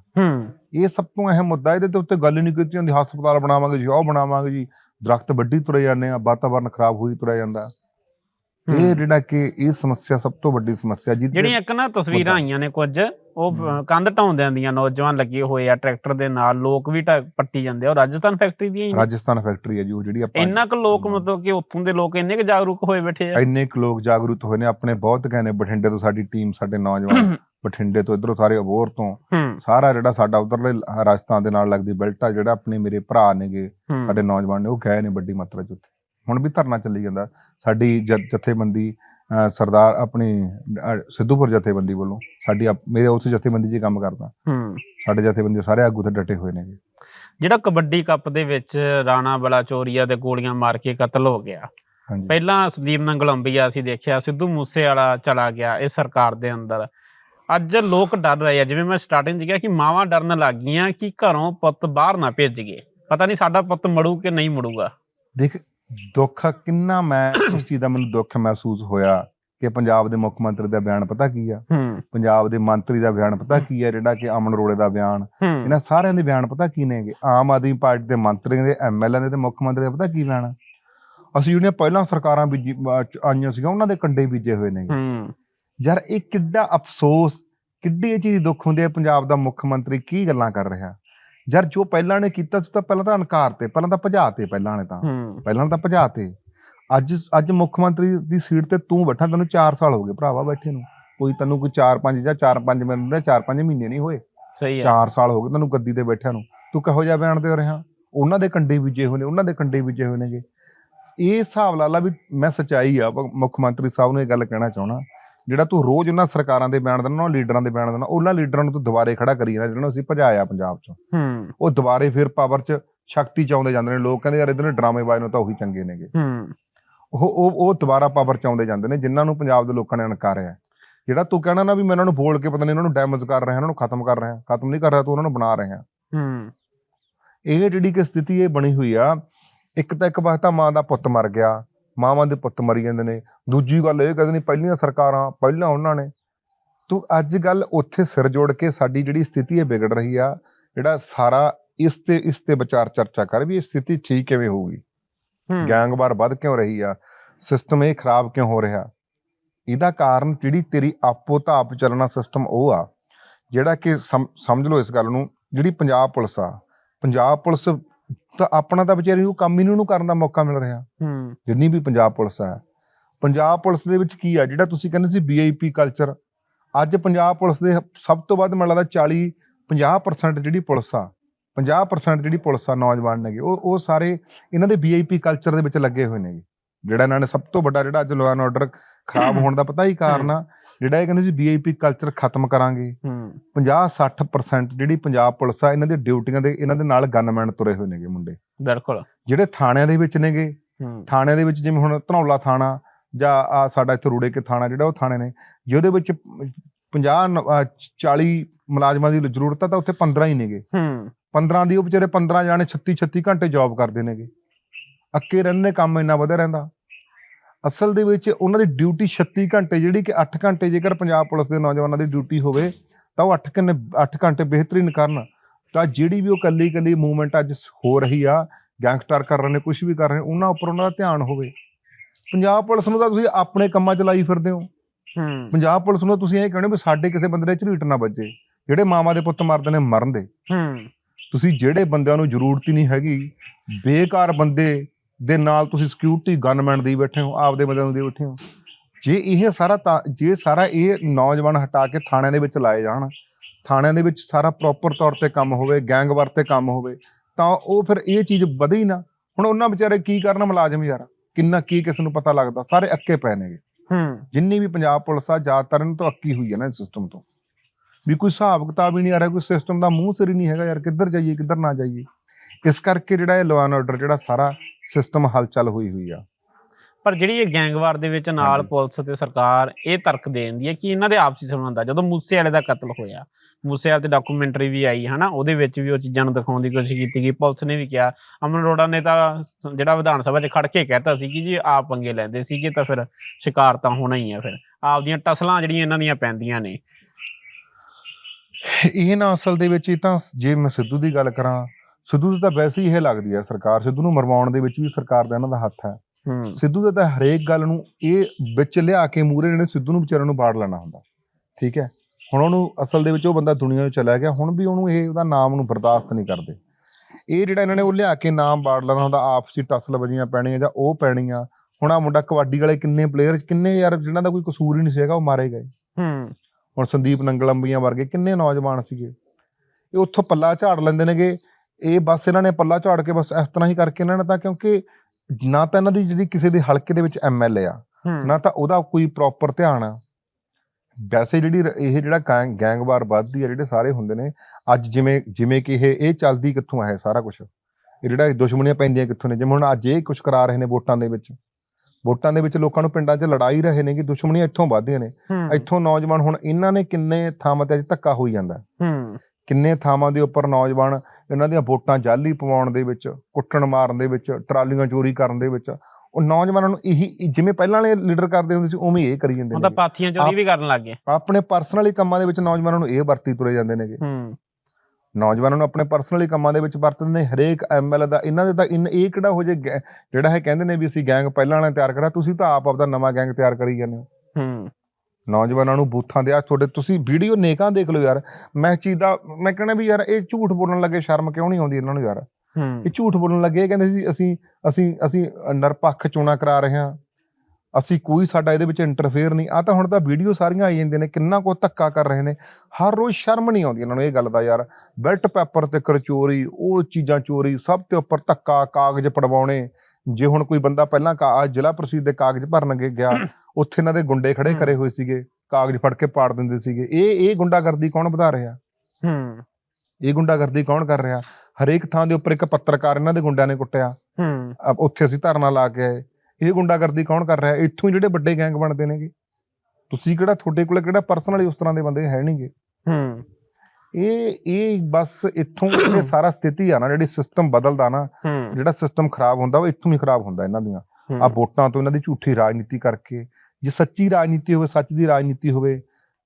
ਇਹ ਸਭ ਤੋਂ ਅਹਿਮ ਮੁੱਦਾ ਇਹਦੇ ਤੇ ਉੱਤੇ ਗੱਲ ਹੀ ਨਹੀਂ ਕੀਤੀ ਹੁੰਦੀ। ਹਸਪਤਾਲ ਬਣਾਵਾਂਗੇ ਜੀ ਉਹ ਬਣਾਵਾਂਗੇ ਜੀ। ਦਰਖਤ ਵੱਢੀ ਤੁਰੇ ਜਾਂਦੇ ਆ ਵਾਤਾਵਰਨ ਖਰਾਬ ਹੋਈ ਤੁਰਿਆ ਜਾਂਦਾ। ਇਹ ਜਿਹੜਾ ਕਿ ਇਹ ਸਮੱਸਿਆ ਸਭ ਤੋਂ ਵੱਡੀ ਸਮੱਸਿਆ ਜਿਹਦੇ ਜਿਹੜੀਆਂ ਇੱਕ ਨਾ ਤਸਵੀਰਾਂ। ਆਈਆਂ ਨੇ ਕੁਝ ਉਹ ਕੰਧ ਢਾਉਂਦਿਆਂ ਦੀਆਂ ਨੌਜਵਾਨ ਲੱਗੇ ਹੋਏ ਆ ਟਰੈਕਟਰ ਦੇ ਨਾਲ ਲੋਕ ਵੀ ਪੱਟੀ ਜਾਂਦੇ ਆ। ਉਹ ਰਾਜਸਥਾਨ ਫੈਕਟਰੀ ਦੀਆਂ ਹੀ। ਰਾਜਸਥਾਨ ਫੈਕਟਰੀ ਹੈ ਜੀ ਉਹ ਜਿਹੜੀ ਆਪਾਂ ਇੰਨਾ ਕੁ ਲੋਕ ਮਤਲਬ ਕਿ ਉੱਥੋਂ ਦੇ ਲੋਕ ਇੰਨੇ ਕੁ ਜਾਗਰੂਕ ਹੋਏ ਬੈਠੇ ਆ? ਇੰਨੇ ਕੁ ਲੋਕ ਜਾਗਰੂਕ ਹੋਏ ਨੇ ਆਪਣੇ ਬਹੁਤ ਗਏ ਨੇ ਬਠਿੰਡੇ ਤੋਂ ਸਾਡੀ ਟੀਮ ਸਾਡੇ ਨੌਜਵਾਨ ਬਠਿੰਡੇ ਤੋਂ ਇਧਰੋਂ ਸਾਰੇ ਅਬੋਰ ਤੋਂ ਸਾਰਾ ਜਿਹੜਾ ਸਾਡਾ ਉਧਰਲੇ ਰਾਜਸਥਾਨ ਦੇ ਨਾਲ ਲੱਗਦੀ ਬੈਲਟ ਆ ਜਿਹੜਾ ਆਪਣੇ ਮੇਰੇ ਭਰਾ ਨੇਗੇ ਸਾਡੇ ਨੌਜਵਾਨ ਨੇ ਉਹ ਗਏ ਨੇ ਵੱਡੀ ਮਾਤਰਾ ਚ ਉੱਥੇ। ਹੁਣ ਵੀ ਧਰਨਾ ਚੱਲੀ ਜਾਂਦਾ। ਸਾਡੀ ਜਥੇਬੰਦੀ ਸਰਦਾਰ ਆਪਣੀ ਸਿੱਧੂਪੁਰ ਜਥੇਬੰਦੀ ਵੱਲੋਂ ਸਾਡੀ ਮੇਰੇ ਉਸ ਜਥੇਬੰਦੀ 'ਚ ਕੰਮ ਕਰਦਾ। ਹੂੰ। ਸਾਡੇ ਜਥੇਬੰਦੀ ਸਾਰੇ ਆਗੂ ਤੇ ਡਟੇ ਹੋਏ ਨੇਗੇ। ਜਿਹੜਾ ਕਬੱਡੀ ਕੱਪ ਦੇ ਵਿੱਚ ਰਾਣਾ ਬਲਾਚੋਰੀਆ ਦੇ ਗੋਲੀਆਂ ਮਾਰ ਕੇ ਕਤਲ ਹੋ ਗਿਆ। ਪਹਿਲਾਂ ਸੰਦੀਪ ਨੰਗਲੰਬੀਆ ਅਸੀਂ ਦੇਖਿਆ ਸਿੱਧੂ ਮੂਸੇ ਵਾਲਾ ਚਲਾ ਗਿਆ ਇਹ ਸਰਕਾਰ ਦੇ ਅੰਦਰ। ਅੱਜ ਲੋਕ ਡਰ ਰਹੇ ਆ ਜਿਵੇਂ ਮੈਂ ਸਟਾਰਟਿੰਗ 'ਚ ਕਿਹਾ ਕਿ ਮਾਵਾਂ ਡਰਨ ਲੱਗ ਗਈਆਂ ਕਿ ਘਰੋਂ ਪੁੱਤ ਬਾਹਰ ਨਾ ਭੇਜੀਏ। ਪਤਾ ਨਹੀਂ ਸਾਡਾ ਪੁੱਤ ਮੜੂ ਕਿ ਨਹੀਂ ਮੜੂਗਾ ਦੇਖ ਦੁੱਖ ਕਿੰਨਾ ਮੈਂ ਉਸ ਚੀਜ਼ ਦਾ ਮੈਨੂੰ ਦੁੱਖ ਮਹਿਸੂਸ ਹੋਇਆ ਕਿ ਪੰਜਾਬ ਦੇ ਮੁੱਖ ਮੰਤਰੀ ਦਾ ਬਿਆਨ ਪਤਾ ਕੀ ਆ? ਪੰਜਾਬ ਦੇ ਮੰਤਰੀ ਦਾ ਬਿਆਨ ਪਤਾ ਕੀ ਆ ਜਿਹੜਾ ਕਿ ਅਮਨ ਅਰੋੜੇ ਦਾ ਬਿਆਨ? ਇਹਨਾਂ ਸਾਰਿਆਂ ਦੇ ਬਿਆਨ ਪਤਾ ਕੀ ਨੇਗੇ? ਆਮ ਆਦਮੀ ਪਾਰਟੀ ਦੇ ਮੰਤਰੀਆਂ ਦੇ ਐਮਐਲਏ ਦੇ ਤੇ ਮੁੱਖ ਮੰਤਰੀ ਦਾ ਪਤਾ ਕੀ ਬਿਆਨ ਆ? ਅਸੀਂ ਜਿਹੜੀਆਂ ਪਹਿਲਾਂ ਸਰਕਾਰਾਂ ਚ- ਆਈਆਂ ਸੀਗੀਆਂ ਉਹਨਾਂ ਦੇ ਕੰਡੇ ਬੀਜੇ ਹੋਏ ਨੇਗੇ। ਯਾਰ ਇਹ ਕਿੱਡਾ ਅਫਸੋਸ ਕਿੱਡੀ ਇਹ ਚੀਜ਼ ਦੁੱਖ ਹੁੰਦੀ ਹੈ ਪੰਜਾਬ ਦਾ ਮੁੱਖ ਮੰਤਰੀ ਕੀ ਗੱਲਾਂ ਕਰ ਰਿਹਾ? ਯਾਰ ਜੋ ਪਹਿਲਾਂ ਨੇ ਕੀਤਾ ਸੀ ਤਾਂ ਪਹਿਲਾਂ ਤਾਂ ਇਨਕਾਰ ਤੇ ਪਹਿਲਾਂ ਤਾਂ ਭਜਾ ਤੇ ਪਹਿਲਾਂ ਨੇ ਤਾਂ। ਹੂੰ। ਪਹਿਲਾਂ ਤਾਂ ਭਜਾ ਤੇ। ਅੱਜ ਅੱਜ ਮੁੱਖ ਮੰਤਰੀ ਦੀ ਸੀਟ ਤੇ ਤੂੰ ਬੈਠਾ ਤੈਨੂੰ 4 ਸਾਲ ਹੋ ਗਏ ਭਰਾਵਾ ਬੈਠੇ ਨੂੰ। ਕੋਈ ਤੈਨੂੰ ਕੋਈ 4-5 ਜਾਂ 4-5 ਮਹੀਨੇ 4-5 ਮਹੀਨੇ ਨਹੀਂ ਹੋਏ। ਸਹੀ ਹੈ 4 ਸਾਲ ਹੋ ਗਏ ਤੈਨੂੰ ਗੱਦੀ ਤੇ ਬੈਠਿਆ ਨੂੰ। ਤੂੰ ਕਿਹੋ ਜਿਹਾ ਬਿਆਨ ਦੇ ਰਿਹਾ? ਉਹਨਾਂ ਦੇ ਕੰਡੇ ਬੀਜੇ ਹੋਏ ਨੇ ਉਹਨਾਂ ਦੇ ਕੰਡੇ ਬੀਜੇ ਹੋਏ ਨੇਗੇ। ਇਹ ਹਿਸਾਬ ਲਾ ਲਾ ਵੀ ਮੈਂ ਸਚਾਈ ਆ ਮੁੱਖ ਮੰਤਰੀ ਸਾਹਿਬ ਨੂੰ ਇਹ ਗੱਲ ਕਹਿਣਾ ਚਾਹਣਾ ਜਿਹੜਾ ਤੂੰ ਰੋਜ਼ ਉਹਨਾਂ ਸਰਕਾਰਾਂ ਦੇ ਬਿਆਨ ਦਿੰਦਾ ਉਹਨਾਂ ਲੀਡਰਾਂ ਦੇ ਬਿਆਨ ਦਿੰਦਾ ਉਹਨਾਂ ਲੀਡਰਾਂ ਨੂੰ ਤੂੰ ਦੁਬਾਰੇ ਖੜਾ ਕਰੀ ਜਾਂਦਾ ਜਿਹਨਾਂ ਨੂੰ ਅਸੀਂ ਭਜਾਇਆ ਪੰਜਾਬ ਚੋਂ। ਹੂੰ। ਉਹ ਦੁਬਾਰੇ ਫਿਰ ਪਾਵਰ 'ਚ ਸ਼ਕਤੀ ਚ ਆਉਂਦੇ ਜਾਂਦੇ ਨੇ ਲੋਕ ਕਹਿੰਦੇ ਯਾਰ ਇਹਦੇ ਡਰਾਮੇ ਬਾਜ਼ ਨੂੰ ਤਾਂ ਉਹੀ ਚੰਗੇ ਨੇਗੇ। ਹੂੰ। ਉਹ ਉਹ ਉਹ ਦੁਬਾਰਾ ਪਾਵਰ ਚ ਆਉਂਦੇ ਜਾਂਦੇ ਨੇ ਜਿਨ੍ਹਾਂ ਨੂੰ ਪੰਜਾਬ ਦੇ ਲੋਕਾਂ ਨੇ ਅਣਕਾਰਿਆ। ਜਿਹੜਾ ਤੂੰ ਕਹਿਣਾ ਨਾ ਵੀ ਮੈਂ ਇਹਨਾਂ ਨੂੰ ਬੋਲ ਕੇ ਪਤਾ ਨਹੀਂ ਇਹਨਾਂ ਨੂੰ ਡੈਮੇਜ ਕਰ ਰਿਹਾ ਇਹਨਾਂ ਨੂੰ ਖਤਮ ਕਰ ਰਿਹਾ ਖਤਮ ਨਹੀਂ ਕਰ ਰਿਹਾ ਤੂੰ ਉਹਨਾਂ ਨੂੰ ਬਣਾ ਰਿਹਾ। ਹੂੰ। ਇਹ ਜਿਹੜੀ ਕਿ ਸਥਿਤੀ ਇਹ ਬਣੀ ਹੋਈ ਆ ਇੱਕ ਤਾਂ ਇੱਕ ਵਾਰ ਤਾਂ ਮਾਂ ਦਾ ਪੁੱਤ ਮਰ ਗਿਆ ਮਾਵਾਂ ਦੇ ਪੁੱਤ ਮਰੀ ਜਾਂਦੇ ਨੇ। ਦੂਜੀ ਗੱਲ ਇਹ ਕਹਿੰਦੇ ਨੇ ਪਹਿਲੀਆਂ ਸਰਕਾਰਾਂ ਪਹਿਲਾਂ ਉਹਨਾਂ ਨੇ। ਤੂੰ ਅੱਜ ਗੱਲ ਉੱਥੇ ਸਿਰ ਜੋੜ ਕੇ ਸਾਡੀ ਜਿਹੜੀ ਸਥਿਤੀ ਇਹ ਵਿਗੜ ਰਹੀ ਆ ਜਿਹੜਾ ਸਾਰਾ ਇਸ ਤੇ ਇਸ ਤੇ ਵਿਚਾਰ ਚਰਚਾ ਕਰ ਵੀ ਇਹ ਸਥਿਤੀ ਠੀਕ ਕਿਵੇਂ ਹੋਊਗੀ। ਗੈਂਗਵਾਰ ਵੱਧ ਕਿਉਂ ਰਹੀ ਆ? ਸਿਸਟਮ ਇਹ ਖਰਾਬ ਕਿਉਂ ਹੋ ਰਿਹਾ? ਇਹਦਾ ਕਾਰਨ ਜਿਹੜੀ ਤੇਰੀ ਆਪੋ ਤਾਪ ਚੱਲਣਾ ਸਿਸਟਮ ਉਹ ਆ ਜਿਹੜਾ ਕਿ ਸਮ- ਸਮਝ ਲਓ ਇਸ ਗੱਲ ਨੂੰ ਜਿਹੜੀ ਪੰਜਾਬ ਪੁਲਿਸ ਆ। ਪੰਜਾਬ ਪੁਲਿਸ ਤਾਂ ਆਪਣਾ ਤਾਂ ਵਿਚਾਰੀ ਨੂੰ ਕੰਮ ਹੀ ਨਹੀਂ ਉਹਨੂੰ ਕਰਨ ਦਾ ਮੌਕਾ ਮਿਲ ਰਿਹਾ। ਹੂੰ। ਜਿੰਨੀ ਵੀ ਪੰਜਾਬ ਪੁਲਿਸ ਹੈ। ਪੰਜਾਬ ਪੁਲਿਸ ਦੇ ਵਿੱਚ ਕੀ ਆ ਜਿਹੜਾ ਤੁਸੀਂ ਕਹਿੰਦੇ ਸੀ ਵੀਆਈਪੀ ਕਲਚਰ ਅੱਜ ਪੰਜਾਬ ਪੁਲਿਸ ਦੇ ਸਭ ਤੋਂ ਵੱਧ ਮੈਨੂੰ ਲੱਗਦਾ 40 50% ਜਿਹੜੀ ਪੁਲਿਸ ਆ 50% ਜਿਹੜੀ ਪੁਲਿਸ ਆ ਨੌਜਵਾਨ ਨੇਗੇ ਉਹ ਉਹ ਸਾਰੇ ਇਹਨਾਂ ਦੇ ਵੀਆਈਪੀ ਕਲਚਰ ਦੇ ਵਿੱਚ ਲੱਗੇ ਹੋਏ ਨੇਗੇ। ਜਿਹੜਾ ਇਹਨਾਂ ਨੇ ਸਭ ਤੋਂ ਵੱਡਾ ਜਿਹੜਾ ਅੱਜ ਲਾਅ ਐਂਡ ਆਰਡਰ ਖਰਾਬ ਹੋਣ ਦਾ ਪਤਾ ਹੀ ਕਾਰਨ ਆ ਜਿਹੜਾ ਇਹ ਕਹਿੰਦੇ ਸੀ ਵੀਆਈਪੀ ਕਲਚਰ ਖਤਮ ਕਰਾਂਗੇ। ਹੂੰ। 50-60% ਜਿਹੜੀ ਪੰਜਾਬ ਪੁਲਿਸ ਆ ਇਹਨਾਂ ਦੀ ਡਿਊਟੀਆਂ ਦੇ ਇਹਨਾਂ ਦੇ ਨਾਲ ਗਨਮੈਨ ਤੁਰੇ ਹੋਏ ਨੇਗੇ ਮੁੰਡੇ। ਬਿਲਕੁਲ। ਜਿਹੜੇ ਥਾਣਿਆਂ ਦੇ ਵਿੱਚ ਨੇਗੇ ਥਾਣਿਆਂ ਦੇ ਵਿੱਚ ਜਿਵੇਂ ਹੁਣ ਧਨੌਲਾ ਥਾਣਾ ਜਾਂ ਆ ਸਾਡਾ ਇੱਥੇ ਰੂੜੇ ਕੇ ਥਾਣਾ ਜਿਹੜਾ ਉਹ ਥਾਣੇ ਨੇ ਜਿਹਦੇ ਵਿੱਚ 50 40 ਮੁਲਾਜ਼ਮਾਂ ਦੀ ਜ਼ਰੂਰਤ ਆ ਤਾਂ ਉੱਥੇ 15 ਹੀ ਨੇਗੇ। ਹੂੰ। 15 ਦੀ ਉਹ ਵਿਚਾਰੇ 15 ਜਾਣੇ 36 36 ਘੰਟੇ ਜੌਬ ਕਰਦੇ ਨੇਗੇ। ਅੱਕੇ ਰਹਿੰਦੇ ਕੰਮ ਇੰਨਾ ਵਧਿਆ ਰਹਿੰਦਾ। ਅਸਲ ਦੇ ਵਿੱਚ ਉਹਨਾਂ ਦੀ ਡਿਊਟੀ 36 ਘੰਟੇ ਜਿਹੜੀ ਕਿ 8 ਘੰਟੇ ਜੇਕਰ ਪੰਜਾਬ ਪੁਲਿਸ ਦੇ ਨੌਜਵਾਨਾਂ ਦੀ ਡਿਊਟੀ ਹੋਵੇ ਤਾਂ ਉਹ 8 ਘੰਟੇ 8 ਘੰਟੇ ਬਿਹਤਰੀਨ ਕਰਨ। ਤਾਂ ਜਿਹੜੀ ਵੀ ਉਹ ਕੱਲੀ ਕੱਲੀ ਮੂਵਮੈਂਟ ਅੱਜ ਹੋ ਰਹੀ ਆ ਗੈਂਗਸਟਰ ਕਰ ਰਹੇ ਨੇ ਕੁਝ ਵੀ ਕਰ ਰਹੇ ਉਹਨਾਂ ਉੱਪਰ ਉਹਨਾਂ ਦਾ ਧਿਆਨ ਹੋਵੇ। ਪੰਜਾਬ ਪੁਲਿਸ ਨੂੰ ਤਾਂ ਤੁਸੀਂ ਆਪਣੇ ਕੰਮਾਂ ਚ ਲਾਈ ਫਿਰਦੇ ਹੋ। ਹੂੰ। ਪੰਜਾਬ ਪੁਲਿਸ ਨੂੰ ਤੁਸੀਂ ਇਹ ਕਹਿੰਦੇ ਵੀ ਸਾਡੇ ਕਿਸੇ ਬੰਦੇ ਦੇ ਝਰੀਟ ਨਾ ਵੱਜੇ। ਜਿਹੜੇ ਮਾਵਾਂ ਦੇ ਪੁੱਤ ਮਰਦੇ ਨੇ ਮਰਨ ਦੇ। ਹੂੰ। ਤੁਸੀਂ ਜਿਹੜੇ ਬੰਦਿਆਂ ਨੂੰ ਜ਼ਰੂਰਤ ਹੀ ਨਹੀਂ ਹੈਗੀ ਬੇਕਾਰ ਬੰਦੇ ਦੇ ਨਾਲ ਤੁਸੀਂ ਸਿਕਿਉਰਿਟੀ ਗਨਮੈਨ ਦੀ ਬੈਠੇ ਹੋ ਆਪਦੇ ਬੰਦਿਆਂ ਨੂੰ ਦੇ ਬੈਠੇ ਹੋ। ਜੇ ਇਹ ਸਾਰਾ ਤਾਂ ਜੇ ਸਾਰਾ ਇਹ ਨੌਜਵਾਨ ਹਟਾ ਕੇ ਥਾਣਿਆਂ ਦੇ ਵਿੱਚ ਲਾਏ ਜਾਣ ਥਾਣਿਆਂ ਦੇ ਵਿੱਚ ਸਾਰਾ ਪ੍ਰੋਪਰ ਤੌਰ ਤੇ ਕੰਮ ਹੋਵੇ ਗੈਂਗਵਾਰ ਤੇ ਕੰਮ ਹੋਵੇ ਤਾਂ ਉਹ ਫਿਰ ਇਹ ਚੀਜ਼ ਵਧੇ ਹੀ ਨਾ। ਹੁਣ ਉਹਨਾਂ ਵਿਚਾਰੇ ਕੀ ਕਰਨ ਮੁਲਾਜ਼ਮ ਯਾਰ? ਕਿੰਨਾ ਕੀ ਕਿਸ ਨੂੰ ਪਤਾ ਲੱਗਦਾ? ਸਾਰੇ ਅੱਕੇ ਪਏ ਨੇਗੇ ਹੂੰ। ਜਿੰਨੀ ਵੀ ਪੰਜਾਬ ਪੁਲਿਸ ਆ ਜ਼ਿਆਦਾਤਰ ਇਹਨਾਂ ਤੋਂ ਅੱਕੀ ਹੋਈ ਹੈ ਨਾ ਇਸ ਸਿਸਟਮ ਤੋਂ। ਵੀ ਕੋਈ ਹਿਸਾਬ ਕਿਤਾਬ ਹੀ ਨਹੀਂ ਆ ਰਿਹਾ ਕੋਈ ਸਿਸਟਮ ਦਾ ਮੂੰਹ ਸਿਰ ਹੀ ਨਹੀਂ ਹੈਗਾ ਯਾਰ ਕਿੱਧਰ ਜਾਈਏ ਕਿੱਧਰ ਨਾ ਜਾਈਏ। ਇਸ ਕਰਕੇ ਜਿਹੜਾ ਇਹ ਲਾਅ ਐਂਡ ਆਰਡਰ ਜਿਹੜਾ ਸਾਰਾ ਸਿਸਟਮ ਹਲਚਲ ਹੋਈ ਹੋਈ ਆ। ਪਰ ਜਿਹੜੀ ਇਹ ਗੈਂਗਵਾਰ ਦੇ ਵਿੱਚ ਨਾਲ ਹਾਂਜੀ। ਪੁਲਿਸ ਤੇ ਸਰਕਾਰ ਇਹ ਤਰਕ ਦੇ ਦਿੰਦੀ ਹੈ ਕਿ ਇਹਨਾਂ ਦੇ ਆਪਸੀ ਸੰਬੰਧ ਆ। ਜਦੋਂ ਮੂਸੇ ਵਾਲੇ ਦਾ ਕਤਲ ਹੋਇਆ ਮੂਸੇ ਵਾਲੇ ਤੇ ਡਾਕੂਮੈਂਟਰੀ ਵੀ ਆਈ ਹਨਾ ਉਹਦੇ ਵਿੱਚ ਵੀ ਉਹ ਚੀਜ਼ਾਂ ਨੂੰ ਦਿਖਾਉਣ ਦੀ ਕੋਸ਼ਿਸ਼ ਕੀਤੀ ਗਈ। ਪੁਲਿਸ ਨੇ ਵੀ ਕਿਹਾ ਅਮਨ ਅਰੋੜਾ ਨੇ ਤਾਂ ਸ- ਜਿਹੜਾ ਵਿਧਾਨ ਸਭਾ 'ਚ ਖੜ ਕੇ ਕਹਿਤਾ ਸੀ ਕਿ ਜੀ ਆਪ ਪੰਗੇ ਲੈਂਦੇ ਸੀਗੇ ਤਾਂ ਫਿਰ ਸ਼ਿਕਾਰ ਤਾਂ ਹੋਣਾ ਹੀ ਆ ਫਿਰ। ਆਪਦੀਆਂ ਟਸਲਾਂ ਜਿਹੜੀਆਂ ਇਹਨਾਂ ਦੀਆਂ ਪੈਂਦੀਆਂ ਨੇ। ਇਹ ਨਾ ਅਸਲ ਦੇ ਵਿੱਚ ਇਹ ਤਾਂ ਜੇ ਮੈਂ ਸਿੱਧੂ ਦੀ ਗੱਲ ਕਰਾਂ ਸਿੱਧੂ ਦੀ ਤਾਂ ਵੈਸੇ ਹੀ ਇਹ ਲੱਗਦੀ ਆ ਸਰਕਾਰ ਸਿੱਧੂ ਨੂੰ ਮਰਵਾਉਣ ਦੇ ਵਿੱਚ ਵੀ ਸਰਕਾਰ ਦਾ ਇਹਨਾਂ ਦਾ ਹੱਥ ਹੈ। ਹੂੰ। ਸਿੱਧੂ ਦਾ ਤਾਂ ਹਰੇਕ ਗੱਲ ਨੂੰ ਇਹ ਵਿੱਚ ਲਿਆ ਕੇ ਮੂਰੇ ਨੇ ਸਿੱਧੂ ਨੂੰ ਵਿਚਾਰੇ ਨੂੰ ਬਾੜ ਲੈਣਾ ਹੁੰਦਾ ਠੀਕ ਹੈ? ਹੁਣ ਉਹਨੂੰ ਅਸਲ ਦੇ ਵਿੱਚ ਉਹ ਬੰਦਾ ਦੁਨੀਆ ਤੋਂ ਚਲਾ ਗਿਆ ਹੁਣ ਵੀ ਉਹਨੂੰ ਇਹ ਉਹਦਾ ਨਾਮ ਨੂੰ ਬਰਦਾਸ਼ਤ ਨਹੀਂ ਕਰਦੇ। ਇਹ ਜਿਹੜਾ ਇਹਨਾਂ ਨੇ ਉਹ ਲਿਆ ਕੇ ਨਾਮ ਬਾੜ ਲੈਣਾ ਹੁੰਦਾ ਆਪਸੀ ਟਸਲ ਵਜੀਆਂ ਪੈਣੀਆਂ ਜਾਂ ਉਹ ਪੈਣੀਆਂ ਹੁਣ ਆ ਮੁੰਡਾ ਕਬੱਡੀ ਵਾਲੇ ਕਿੰਨੇ ਪਲੇਅਰ ਕਿੰਨੇ ਯਾਰ ਜਿਨ੍ਹਾਂ ਦਾ ਕੋਈ ਕਸੂਰ ਹੀ ਨਹੀਂ ਸੀਗਾ ਉਹ ਮਾਰੇ ਗਏ। ਹੂੰ। ਹੁਣ ਸੰਦੀਪ ਨੰਗਲੰਬੀਆਂ ਵਰਗੇ ਕਿੰਨੇ ਨੌਜਵਾਨ ਸੀਗੇ। ਇਹ ਉੱਥੋਂ ਪੱਲਾ ਝਾੜ ਲੈਂਦੇ ਨੇਗੇ ਇਹ ਬਸ ਇਹਨਾਂ ਨੇ ਪੱਲਾ ਝਾੜ ਕੇ ਬਸ ਇਸ ਤਰ੍ਹਾਂ ਹੀ ਕਰਕੇ ਇਹਨਾਂ ਨੇ ਤਾਂ ਕਿਉਂਕਿ ਨਾ ਤਾਂ ਇਹਨਾਂ ਦੀ ਜਿਹੜੀ ਕਿਸੇ ਦੇ ਹਲਕੇ ਦੇ ਵਿੱਚ ਐਮਐਲਏ ਆ ਨਾ ਤਾਂ ਉਹਦਾ ਕੋਈ ਪ੍ਰੋਪਰ ਧਿਆਨ ਆ। ਵੈਸੇ ਜਿਹੜੀ ਇਹ ਜਿਹੜਾ ਗੈਂਗ ਗੈਂਗਵਾਰ ਵੱਧਦੀ ਆ ਜਿਹੜੇ ਸਾਰੇ ਹੁੰਦੇ ਨੇ ਅੱਜ ਜਿਵੇਂ ਜਿਵੇਂ ਕਿ ਇਹ ਇਹ ਚੱਲਦੀ ਕਿੱਥੋਂ ਆ ਇਹ ਸਾਰਾ ਕੁਝ ਇਹ ਜਿਹੜਾ ਦੁਸ਼ਮਣੀਆਂ ਪੈਂਦੀਆਂ ਕਿੱਥੋਂ ਨੇ? ਜਿਵੇਂ ਹੁਣ ਅੱਜ ਇਹ ਕੁਝ ਕਰਾ ਰਹੇ ਨੇ ਵੋਟਾਂ ਦੇ ਵਿੱਚ। ਵੋਟਾਂ ਦੇ ਵਿੱਚ ਲੋਕਾਂ ਨੂੰ ਪਿੰਡਾਂ 'ਚ ਲੜਾਈ ਰਹੇ ਨੇ ਕਿ ਦੁਸ਼ਮਣੀਆਂ ਇੱਥੋਂ ਵੱਧਦੀਆਂ ਨੇ। ਇੱਥੋਂ ਨੌਜਵਾਨ ਹੁਣ ਇਹਨਾਂ ਨੇ ਕਿੰਨੇ ਥਾਵਾਂ ਤੇ ਅੱਜ ਧੱਕਾ ਹੋਈ ਜਾਂਦਾ। ਹੂੰ। ਕਿੰਨੇ ਥਾਵਾਂ ਦੇ ਉੱਪਰ ਨੌਜਵਾਨ ਇਹਨਾਂ ਦੀਆਂ ਵੋਟਾਂ ਜਾਲੀ ਪਵਾਉਣ ਦੇ ਵਿੱਚ ਕੁੱਟਣ ਮਾਰਨ ਦੇ ਵਿੱਚ ਟਰਾਲੀਆਂ ਚੋਰੀ ਕਰਨ ਦੇ ਵਿੱਚ ਉਹ ਨੌਜਵਾਨਾਂ ਨੂੰ ਇਹੀ ਜਿਵੇਂ ਪਹਿਲਾਂ ਵਾਲੇ ਲੀਡਰ ਕਰਦੇ ਹੁੰਦੇ ਸੀ ਉਵੇਂ ਇਹ ਕਰੀ ਜਾਂਦੇ ਹੁਣ ਤਾਂ ਨੇ ਪਾਥੀਆਂ ਚੋਰੀ ਵੀ ਕਰਨ ਲੱਗ ਗਏ ਆਪਣੇ ਪਰਸਨਲੀ ਕੰਮਾਂ ਦੇ ਵਿੱਚ ਨੌਜਵਾਨਾਂ ਨੂੰ ਇਹ ਵਰਤੀ ਤੁਰੇ ਜਾਂਦੇ ਨੇਗੇ। ਹੂੰ। ਨੌਜਵਾਨਾਂ ਨੂੰ ਆਪਣੇ ਪਰਸਨਲੀ ਕੰਮਾਂ ਦੇ ਵਿੱਚ ਵਰਤਦੇ ਨੇ ਹਰੇਕ ਐਮਐਲ ਦਾ ਇਹਨਾਂ ਦੇ ਤਾਂ ਇਹ ਕਿਹੜਾ ਹੋ ਜੇ ਜਿਹੜਾ ਇਹ ਕਹਿੰਦੇ ਨੇ ਵੀ ਅਸੀਂ ਗੈਂਗ ਪਹਿਲਾਂ ਵਾਲਾ ਤਿਆਰ ਕਰਾ ਤੁਸੀਂ ਤਾਂ ਆਪ ਆਪਦਾ ਨਵਾਂ ਗੈਂਗ ਤਿਆਰ ਕਰੀ ਜਾਂਦੇ ਹੂੰ। ਨੌਜਵਾਨਾਂ ਨੂੰ ਬੂਥਾਂ ਦੇ ਆ ਤੁਹਾਡੇ ਤੁਸੀਂ ਵੀਡੀਓ ਨੇਕਾਂ ਦੇਖ ਲਓ ਯਾਰ। ਮੈਂ ਚੀਜ਼ ਦਾ ਮੈਂ ਕਹਿੰਦਾ ਵੀ ਯਾਰ ਇਹ ਝੂਠ ਬੋਲਣ ਲੱਗੇ ਸ਼ਰਮ ਕਿਉਂ ਨਹੀਂ ਆਉਂਦੀ ਇਹਨਾਂ ਨੂੰ ਯਾਰ? ਇਹ ਝੂਠ ਬੋਲਣ ਲੱਗੇ ਕਹਿੰਦੇ ਸੀ ਅਸੀਂ ਅਸੀਂ ਅਸੀਂ ਨਿਰਪੱਖ ਚੋਣਾਂ ਕਰਾ ਰਹੇ ਹਾਂ। ਅਸੀਂ ਕੋਈ ਸਾਡਾ ਇਹਦੇ ਵਿੱਚ ਇੰਟਰਫੇਅਰ ਨਹੀਂ। ਆ ਤਾਂ ਹੁਣ ਤਾਂ ਵੀਡੀਓ ਸਾਰੀਆਂ ਆਈ ਜਾਂਦੀਆਂ ਨੇ ਕਿੰਨਾ ਕੋ ਧੱਕਾ ਕਰ ਰਹੇ ਨੇ। ਹਰ ਰੋਜ਼ ਸ਼ਰਮ ਨਹੀਂ ਆਉਂਦੀ ਇਹਨਾਂ ਨੂੰ ਇਹ ਗੱਲ ਦਾ ਯਾਰ। ਬੈਲਟ ਪੇਪਰ ਤੇ ਕਰ ਚੋਰੀ ਉਹ ਚੀਜ਼ਾਂ ਚੋਰੀ ਸਭ ਤੇ ਉੱਪਰ ਧੱਕਾ ਕਾਗਜ਼ ਪੜਵਾਉਣੇ। ਜੇ ਹੁਣ ਕੋਈ ਬੰਦਾ ਪਹਿਲਾਂ ਕਾ- ਜ਼ਿਲ੍ਹਾ ਪ੍ਰਸੀਦ ਦੇ ਕਾਗਜ਼ ਭਰਨ ਗੇ ਗਿਆ ਉੱਥੇ ਇਹਨਾਂ ਦੇ ਗੁੰਡੇ ਖੜੇ। ਕਰੇ ਹੋਏ ਸੀਗੇ ਕਾਗਜ਼ ਫੜ ਕੇ ਪਾੜ ਦਿੰਦੇ ਸੀਗੇ। ਇਹ ਇਹ ਗੁੰਡਾਗਰਦੀ ਕੌਣ ਵਧਾ ਰਿਹਾ? ਹੂੰ। ਇਹ ਗੁੰਡਾਗਰਦੀ ਕੌਣ ਕਰ ਰਿਹਾ? ਹਰੇਕ ਥਾਂ ਦੇ ਉੱਪਰ ਇੱਕ ਪੱਤਰਕਾਰ ਇਹਨਾਂ ਦੇ ਗੁੰਡਿਆਂ ਨੇ ਕੁੱਟਿਆ। ਹੂੰ। ਉੱਥੇ ਅਸੀਂ ਧਰਨਾ ਲਾ ਕੇ ਆਏ। ਇਹ ਗੁੰਡਾਗਰਦੀ ਕੌਣ ਕਰ ਰਿਹਾ? ਇੱਥੋਂ ਹੀ ਜਿਹੜੇ ਵੱਡੇ ਗੈਂਗ ਬਣਦੇ ਨੇਗੇ। ਤੁਸੀਂ ਕਿਹੜਾ ਤੁਹਾਡੇ ਕੋਲ ਕਿਹੜਾ ਪਰਸਨਲੀ ਉਸ ਤਰ੍ਹਾਂ ਦੇ ਬੰਦੇ ਹੈ ਨਹੀਂਗੇ ਹੂੰ। ਇਹ ਇਹ ਬਸ ਇੱਥੋਂ ਇਹ ਸਾਰਾ ਸਥਿਤੀ ਆ ਨਾ ਜਿਹੜੀ ਸਿਸਟਮ ਬਦਲਦਾ ਨਾ ਹੂੰ। ਜਿਹੜਾ ਸਿਸਟਮ ਖਰਾਬ ਹੁੰਦਾ ਉਹ ਇੱਥੋਂ ਹੀ ਖਰਾਬ ਹੁੰਦਾ ਇਹਨਾਂ ਦੀਆਂ। ਹੂੰ। ਆ ਵੋਟਾਂ ਤੋਂ ਇਹਨਾਂ ਦੀ ਝੂਠੀ ਰਾਜਨੀਤੀ ਕਰਕੇ ਜੇ ਸੱਚੀ ਰਾਜਨੀਤੀ ਹੋਵੇ ਸੱਚ ਦੀ ਰਾਜਨੀਤੀ ਹੋਵੇ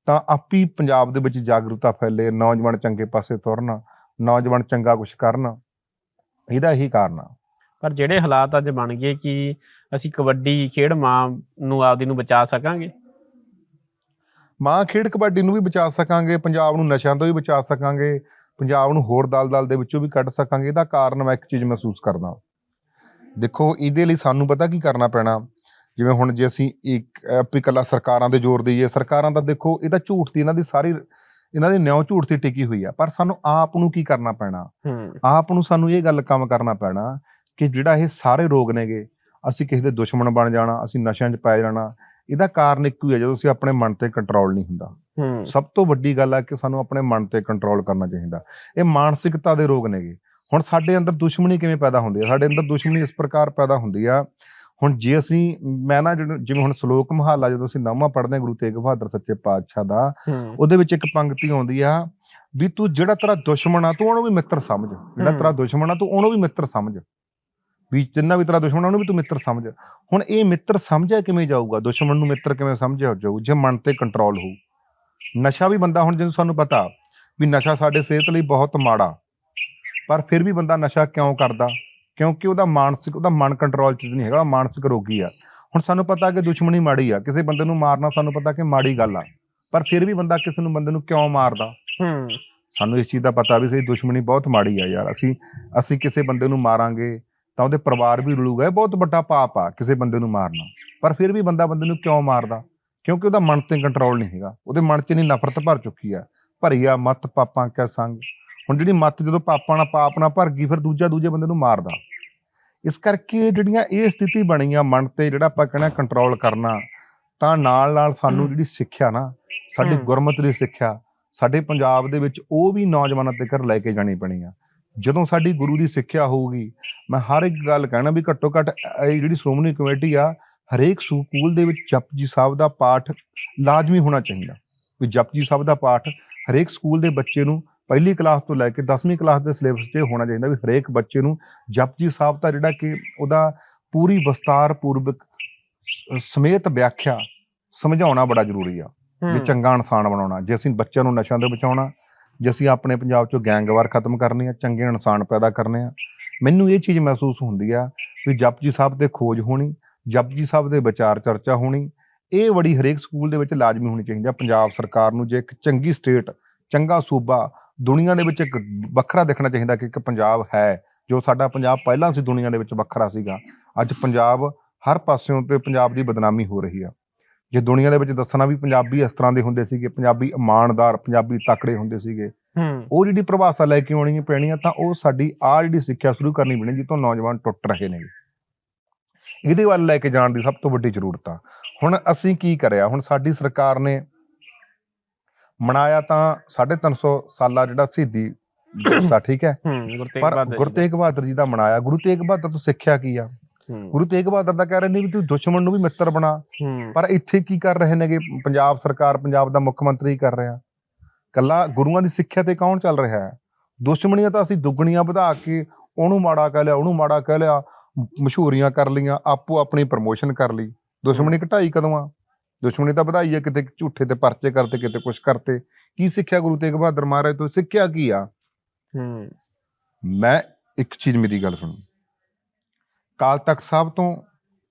ਤਾਂ ਆਪੀ ਪੰਜਾਬ ਦੇ ਵਿੱਚ ਜਾਗਰੂਕਤਾ ਫੈਲੇ ਨੌਜਵਾਨ ਚੰਗੇ ਪਾਸੇ ਤੁਰਨ ਨੌਜਵਾਨ ਚੰਗਾ ਕੁਝ ਕਰਨ। ਇਹਦਾ ਇਹੀ ਕਾਰਨ ਆ। ਪਰ ਜਿਹੜੇ ਹਾਲਾਤ ਅੱਜ ਬਣ ਗਏ ਕਿ ਅਸੀਂ ਕਬੱਡੀ ਖੇਡ ਮਾਂ ਨੂੰ ਆਪਦੀ ਨੂੰ ਬਚਾ ਸਕਾਂਗੇ? ਮਾਂ ਖੇਡ ਕਬੱਡੀ ਨੂੰ ਵੀ ਬਚਾ ਸਕਾਂਗੇ ਪੰਜਾਬ ਨੂੰ ਨਸ਼ਿਆਂ ਤੋਂ ਵੀ ਬਚਾ ਸਕਾਂਗੇ ਪੰਜਾਬ ਨੂੰ ਹੋਰ ਦਲਦਲ ਦੇ ਵਿੱਚੋਂ ਵੀ ਕੱਢ ਸਕਾਂਗੇ ਇਹਦਾ ਕਾਰਨ ਮੈਂ ਇੱਕ ਚੀਜ਼ ਮਹਿਸੂਸ ਕਰਦਾ। ਦੇਖੋ ਇਹਦੇ ਲਈ ਸਾਨੂੰ ਪਤਾ ਕੀ ਕਰਨਾ ਪੈਣਾ ਜਿਵੇਂ ਹੁਣ ਜੇ ਅਸੀਂ ਇੱਕ ਆਪੀ ਇਕੱਲਾ ਸਰਕਾਰਾਂ ਦੇ ਜ਼ੋਰ ਦਈਏ ਸਰਕਾਰਾਂ ਦਾ ਦੇਖੋ ਇਹਦਾ ਝੂਠ ਦੀ ਇਹਨਾਂ ਦੀ ਸਾਰੀ ਇਹਨਾਂ ਦੀ ਨਿਉ ਝੂਠ ਤੇ ਟਿਕੀ ਹੋਈ ਆ ਪਰ ਸਾਨੂੰ ਆਪ ਨੂੰ ਕੀ ਕਰਨਾ ਪੈਣਾ? ਆਪ ਨੂੰ ਸਾਨੂੰ ਇਹ ਗੱਲ ਕੰਮ ਕਰਨਾ ਪੈਣਾ ਕਿ ਜਿਹੜਾ ਇਹ ਸਾਰੇ ਰੋਗ ਨੇਗੇ ਅਸੀਂ ਕਿਸੇ ਦੇ ਦੁਸ਼ਮਣ ਬਣ ਜਾਣਾ ਅਸੀਂ ਨਸ਼ਿਆਂ 'ਚ ਪੈ ਜਾਣਾ ਇਹਦਾ ਕਾਰਨ ਇੱਕੋ ਹੀ ਹੈ ਜਦੋਂ ਅਸੀਂ ਆਪਣੇ ਮਨ ਤੇ ਕੰਟਰੋਲ ਨਹੀਂ ਹੁੰਦਾ। ਹੂੰ। ਸਭ ਤੋਂ ਵੱਡੀ ਗੱਲ ਹੈ ਕਿ ਸਾਨੂੰ ਆਪਣੇ ਮਨ ਤੇ ਕੰਟਰੋਲ ਕਰਨਾ ਚਾਹੀਦਾ। ਇਹ ਮਾਨਸਿਕਤਾ ਦੇ ਰੋਗ ਨੇਗੇ। ਹੁਣ ਸਾਡੇ ਅੰਦਰ ਦੁਸ਼ਮਣੀ ਕਿਵੇਂ ਪੈਦਾ ਹੁੰਦੀ ਹੈ ਸਾਡੇ ਅੰਦਰ ਦੁਸ਼ਮਣੀ ਇਸ ਪ੍ਰਕਾਰ ਪੈਦਾ ਹੁੰਦੀ ਆ ਹੁਣ ਜੇ ਅਸੀਂ ਮੈਂ ਨਾ ਜਿਵੇਂ ਹੁਣ ਸ਼ਲੋਕ ਮਹੱਲਾ ਜਦੋਂ ਅਸੀਂ ਨੌਵਾਂ ਪੜ੍ਹਦੇ ਹਾਂ ਗੁਰੂ ਤੇਗ ਬਹਾਦਰ ਸੱਚੇ ਪਾਤਸ਼ਾਹ ਦਾ ਉਹਦੇ ਵਿੱਚ ਇੱਕ ਪੰਕਤੀ ਆਉਂਦੀ ਆ ਵੀ ਤੂੰ ਜਿਹੜਾ ਤੇਰਾ ਦੁਸ਼ਮਣ ਆ ਤੂੰ ਉਹਨੂੰ ਵੀ ਮਿੱਤਰ ਸਮਝ। ਜਿਹੜਾ। ਤੇਰਾ ਦੁਸ਼ਮਣ ਆ ਤੂੰ ਉਹਨੂੰ ਵੀ ਮਿੱਤਰ ਸਮਝ। ਵੀ ਜਿੰਨਾ ਵੀ ਤੇਰਾ ਦੁਸ਼ਮਣ ਆ ਉਹਨੂੰ ਵੀ ਤੂੰ ਮਿੱਤਰ ਸਮਝ। ਹੁਣ ਇਹ ਮਿੱਤਰ ਸਮਝਿਆ ਕਿਵੇਂ ਜਾਊਗਾ? ਦੁਸ਼ਮਣ ਨੂੰ ਮਿੱਤਰ ਕਿਵੇਂ ਸਮਝਿਆ ਜਾਊ? ਜੇ ਮਨ ਤੇ ਕੰਟਰੋਲ ਹੋਊ। ਨਸ਼ਾ ਵੀ ਬੰਦਾ ਹੁਣ ਜਿਹਨੂੰ ਸਾਨੂੰ ਪਤਾ ਵੀ ਨਸ਼ਾ ਸਾਡੇ ਸਿਹਤ ਲਈ ਬਹੁਤ ਮਾੜਾ। ਪਰ ਫਿਰ ਵੀ ਬੰਦਾ ਨਸ਼ਾ ਕਿਉਂ ਕਰਦਾ? ਕਿਉਂਕਿ ਉਹਦਾ ਮਾਨਸਿਕ ਉਹਦਾ ਮਨ ਕੰਟਰੋਲ ਚ ਨਹੀਂ ਹੈਗਾ ਮਾਨਸਿਕ ਰੋਗੀ ਆ। ਹੁਣ ਸਾਨੂੰ ਪਤਾ ਕਿ ਦੁਸ਼ਮਣੀ ਮਾੜੀ ਆ। ਕਿਸੇ ਬੰਦੇ ਨੂੰ ਮਾਰਨਾ ਸਾਨੂੰ ਪਤਾ ਕਿ ਮਾੜੀ ਗੱਲ ਆ। ਪਰ ਫਿਰ ਵੀ ਬੰਦਾ ਕਿਸੇ ਨੂੰ ਬੰਦੇ ਨੂੰ ਕਿਉਂ ਮਾਰਦਾ? ਹੂੰ। ਸਾਨੂੰ ਇਸ ਚੀਜ਼ ਦਾ ਪਤਾ ਵੀ ਸਹੀ ਦੁਸ਼ਮਣੀ ਬਹੁਤ ਮਾੜੀ ਆ ਯਾਰ। ਅਸੀਂ ਅਸੀਂ ਕਿਸੇ ਬੰਦੇ ਨੂੰ ਮਾਰਾਂਗੇ ਤਾਂ ਉਹਦੇ ਪਰਿਵਾਰ ਵੀ ਰੁਲੂਗਾ ਇਹ ਬਹੁਤ ਵੱਡਾ ਪਾਪ ਆ ਕਿਸੇ ਬੰਦੇ ਨੂੰ ਮਾਰਨਾ। ਪਰ ਫਿਰ ਵੀ ਬੰਦਾ ਬੰਦੇ ਨੂੰ ਕਿਉਂ ਮਾਰਦਾ? ਕਿਉਂਕਿ ਉਹਦਾ ਮਨ ਤੇ ਕੰਟਰੋਲ ਨਹੀਂ ਹੈਗਾ। ਉਹਦੇ ਮਨ 'ਚ ਨਹੀਂ ਨਫ਼ਰਤ ਭਰ ਚੁੱਕੀ ਆ। ਭਰੀ ਆ ਮਤ ਪਾਪਾਂ ਕੈ ਸੰਗ। ਹੁਣ ਜਿਹੜੀ ਮਤ ਜਦੋਂ ਪਾਪਾਂ ਨਾਲ ਪਾਪ ਨਾਲ ਭਰ ਗਈ ਫਿਰ ਦੂਜਾ ਦੂਜੇ ਬੰਦੇ ਨੂੰ ਮਾਰਦਾ। ਇਸ ਕਰਕੇ ਜਿਹੜੀਆਂ ਇਹ ਸਥਿਤੀ ਬਣੀ ਆ ਮਨ ਤੇ ਜਿਹੜਾ ਆਪਾਂ ਕਹਿੰਦੇ ਕੰਟਰੋਲ ਕਰਨਾ ਤਾਂ ਨਾਲ ਨਾਲ ਸਾਨੂੰ ਜਿਹੜੀ ਸਿੱਖਿਆ ਨਾ ਸਾਡੀ। ਗੁਰਮਤਿ ਦੀ ਸਿੱਖਿਆ ਸਾਡੇ ਪੰਜਾਬ ਦੇ ਵਿੱਚ ਉਹ ਵੀ ਨੌਜਵਾਨਾਂ ਤੇ ਕਰ ਲੈ ਕੇ ਜਾਣੀ ਪੈਣੀ ਆ। ਜਦੋਂ ਸਾਡੀ ਗੁਰੂ ਦੀ ਸਿੱਖਿਆ ਹੋਊਗੀ ਮੈਂ ਹਰ ਇੱਕ ਗੱਲ ਕਹਿਣਾ ਵੀ ਘੱਟੋ ਘੱਟ ਇਹ ਜਿਹੜੀ ਸ਼੍ਰੋਮਣੀ ਕਮੇਟੀ ਆ ਹਰੇਕ ਸਕੂਲ ਦੇ ਵਿੱਚ ਜਪਜੀ ਸਾਹਿਬ ਦਾ ਪਾਠ ਲਾਜ਼ਮੀ ਹੋਣਾ ਚਾਹੀਦਾ। ਵੀ ਜਪਜੀ ਸਾਹਿਬ ਦਾ ਪਾਠ ਹਰੇਕ ਸਕੂਲ ਦੇ ਬੱਚੇ ਨੂੰ ਪਹਿਲੀ ਕਲਾਸ ਤੋਂ ਲੈ ਕੇ 10ਵੀਂ ਕਲਾਸ ਦੇ ਸਿਲੇਬਸ 'ਚ ਹੋਣਾ ਚਾਹੀਦਾ ਵੀ ਹਰੇਕ ਬੱਚੇ ਨੂੰ ਜਪਜੀ ਸਾਹਿਬ ਦਾ ਜਿਹੜਾ ਕਿ ਉਹਦਾ ਪੂਰੀ ਵਿਸਤਾਰ ਪੂਰਵਕ ਸਮੇਤ ਵਿਆਖਿਆ ਸਮਝਾਉਣਾ ਬੜਾ ਜ਼ਰੂਰੀ ਆ। ਜੇ ਚੰਗਾ ਇਨਸਾਨ ਬਣਾਉਣਾ ਜੇ ਅਸੀਂ ਬੱਚਿਆਂ ਨੂੰ ਨਸ਼ਿਆਂ ਤੋਂ ਬਚਾਉਣਾ ਜੇ ਅਸੀਂ ਆਪਣੇ ਪੰਜਾਬ ਚੋਂ ਗੈਂਗਵਾਰ ਖਤਮ ਕਰਨੇ ਆ, ਚੰਗੇ ਇਨਸਾਨ ਪੈਦਾ ਕਰਨੇ ਆ, ਮੈਨੂੰ ਇਹ ਚੀਜ਼ ਮਹਿਸੂਸ ਹੁੰਦੀ ਆ ਵੀ ਜਪਜੀ ਸਾਹਿਬ ਤੇ ਖੋਜ ਹੋਣੀ, ਜਪਜੀ ਸਾਹਿਬ ਦੇ ਵਿਚਾਰ ਚਰਚਾ ਹੋਣੀ, ਇਹ ਬੜੀ ਹਰੇਕ ਸਕੂਲ ਦੇ ਵਿੱਚ ਲਾਜ਼ਮੀ ਹੋਣੀ ਚਾਹੀਦੀ ਆ। ਪੰਜਾਬ ਸਰਕਾਰ ਨੂੰ ਜੇ ਇੱਕ ਚੰਗੀ ਸਟੇਟ, ਚੰਗਾ ਸੂਬਾ, ਦੁਨੀਆ ਦੇ ਵਿੱਚ ਇੱਕ ਵੱਖਰਾ ਦੇਖਣਾ ਚਾਹੀਦਾ ਕਿ ਇੱਕ ਪੰਜਾਬ ਹੈ, ਜੋ ਸਾਡਾ ਪੰਜਾਬ ਪਹਿਲਾਂ ਸੀ ਦੁਨੀਆ ਦੇ ਵਿੱਚ ਵੱਖਰਾ ਸੀਗਾ, ਅੱਜ ਪੰਜਾਬ ਹਰ ਪਾਸਿਓਂ ਤੇ ਪੰਜਾਬ ਦੀ ਬਦਨਾਮੀ ਹੋ ਰਹੀ ਆ। ਜੇ ਦੁਨੀਆ ਦੇ ਵਿੱਚ ਦੱਸਣਾ ਵੀ ਪੰਜਾਬੀ ਇਸ ਤਰ੍ਹਾਂ ਦੇ ਹੁੰਦੇ ਸੀਗੇ ਪੰਜਾਬੀ ਇਮਾਨਦਾਰ ਪੰਜਾਬੀ ਤਕੜੇ ਹੁੰਦੇ ਸੀਗੇ ਹੂੰ। ਉਹ ਜਿਹੜੀ ਪ੍ਰਭਾਸ਼ਾ ਲੈ ਕੇ ਆਉਣੀ ਪੈਣੀ ਆ ਤਾਂ ਉਹ ਸਾਡੀ ਆ ਜਿਹੜੀ ਸਿੱਖਿਆ ਸ਼ੁਰੂ ਕਰਨੀ ਪੈਣੀ ਜਿੱਥੋਂ ਨੌਜਵਾਨ ਟੁੱਟ ਰਹੇ ਨੇ ਇਹਦੇ ਵੱਲ ਲੈ ਕੇ ਜਾਣ ਦੀ ਸਭ ਤੋਂ ਵੱਡੀ ਜ਼ਰੂਰਤ ਆ। ਹੁਣ ਅਸੀਂ ਕੀ ਕਰਿਆ? ਹੁਣ ਸਾਡੀ ਸਰਕਾਰ ਨੇ ਮਨਾਇਆ ਤਾਂ 350 ਸਾਲਾ ਜਿਹੜਾ ਦਿਵਸ ਆ ਠੀਕ ਹੈ? ਪਰ ਗੁਰੂ ਤੇਗ ਬਹਾਦਰ ਜੀ ਦਾ ਮਨਾਇਆ। ਗੁਰੂ ਤੇਗ ਬਹਾਦਰ ਤੋਂ ਸਿੱਖਿਆ ਕੀ ਆ? ਗੁਰੂ ਤੇਗ ਬਹਾਦਰ ਦਾ ਕਹਿ ਰਹੇ ਨੇ ਵੀ ਤੂੰ ਦੁਸ਼ਮਣ ਨੂੰ ਵੀ ਮਿੱਤਰ ਬਣਾ। ਪਰ ਇੱਥੇ ਕੀ ਕਰ ਰਹੇ ਨੇਗੇ? ਪੰਜਾਬ ਸਰਕਾਰ ਪੰਜਾਬ ਦਾ ਮੁੱਖ ਮੰਤਰੀ ਕਰ ਰਿਹਾ। ਕੱਲਾ ਗੁਰੂਆਂ ਦੀ ਸਿੱਖਿਆ ਤੇ ਕੌਣ ਚੱਲ ਰਿਹਾ ਹੈ? ਦੁਸ਼ਮਣੀਆਂ ਤਾਂ ਅਸੀਂ ਦੁੱਗਣੀਆਂ ਵਧਾ ਕੇ ਉਹਨੂੰ ਮਾੜਾ ਕਹਿ ਲਿਆ ਉਹਨੂੰ ਮਾੜਾ ਕਹਿ ਲਿਆ ਮਸ਼ਹੂਰੀਆਂ ਕਰ ਲਈਆਂ ਆਪੋ ਆਪਣੀ ਪ੍ਰਮੋਸ਼ਨ ਕਰ ਲਈ। ਦੁਸ਼ਮਣੀ ਘਟਾਈ ਕਦੋਂ ਆ? ਦੁਸ਼ਮਣੀ ਤਾਂ ਵਧਾਈ ਹੈ ਕਿਤੇ ਝੂਠੇ ਤੇ ਪਰਚੇ ਕਰਤੇ ਕਿਤੇ ਕੁਛ ਕਰਤੇ ਕੀ ਸਿੱਖਿਆ ਗੁਰੂ ਤੇਗ ਬਹਾਦਰ ਮਹਾਰਾਜ ਤੋਂ? ਸਿੱਖਿਆ ਕੀ ਆ? ਹੂੰ। ਮੈਂ ਇੱਕ ਚੀਜ਼ ਮੇਰੀ ਗੱਲ ਸੁਣੋ। ਕਾਲ ਤਖਤ ਸਾਹਿਬ ਤੋਂ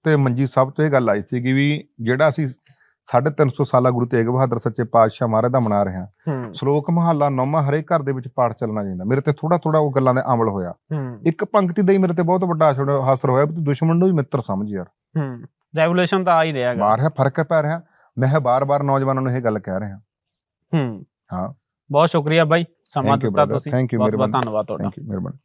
ਤੇ ਮੰਜੀ ਸਾਹਿਬ ਤੋਂ ਇਹ ਗੱਲ ਆਈ ਸੀ ਕਿ ਵੀ ਜਿਹੜਾ ਅਸੀਂ 350 ਸਾਲਾ ਗੁਰੂ ਤੇਗ ਬਹਾਦਰ ਸੱਚੇ ਪਾਤਸ਼ਾਹ ਮਹਾਰਾਜ ਦਾ ਮਨਾ ਰਹੇ ਹਾਂ ਹੂੰ। ਸ਼ਲੋਕ ਮਹੱਲਾ ਨੌਵਾਂ ਹਰੇਕ ਘਰ ਦੇ ਵਿੱਚ ਪਾਠ ਚੱਲਣਾ ਚਾਹੀਦਾ। ਮੇਰੇ ਤੇ ਥੋੜਾ ਥੋੜਾ ਉਹ ਗੱਲਾਂ ਦੇ ਅਮਲ ਹੋਇਆ। ਹੂੰ। ਇੱਕ ਪੰਕਤੀ ਦਾ ਹੀ ਮੇਰੇ ਤੇ ਬਹੁਤ ਵੱਡਾ ਅਸਰ- ਹੋਇਆ ਵੀ ਤੂੰ ਦੁਸ਼ਮਣ ਨੂੰ ਵੀ ਮਿੱਤਰ ਸਮਝ ਯਾਰ। ਹੂੰ। ਰੈਵੋਲੂਸ਼ਨ ਤਾਂ ਆ ਹੀ ਰਿਹਾ ਗਾ ਮਾਰ ਹੈ ਫ਼ਰਕ ਪੈ ਰਿਹਾ। ਮੈਂ ਬਾਰ-ਬਾਰ ਨੌਜਵਾਨਾਂ ਨੂੰ ਇਹ ਗੱਲ ਕਹਿ ਰਿਹਾ। ਹੂੰ। ਹਾਂ। ਬਹੁਤ ਸ਼ੁਕਰੀਆ ਬਾਈ। ਸਮਾਂ ਦਿੱਤਾ. ਤੁਸੀਂ। ਬਹੁਤ ਬਹੁਤ। ਧੰਨਵਾਦ ਤੁਹਾਡਾ। ਥੈਂਕ ਯੂ ਮਿਹਰਬਾਨੀ।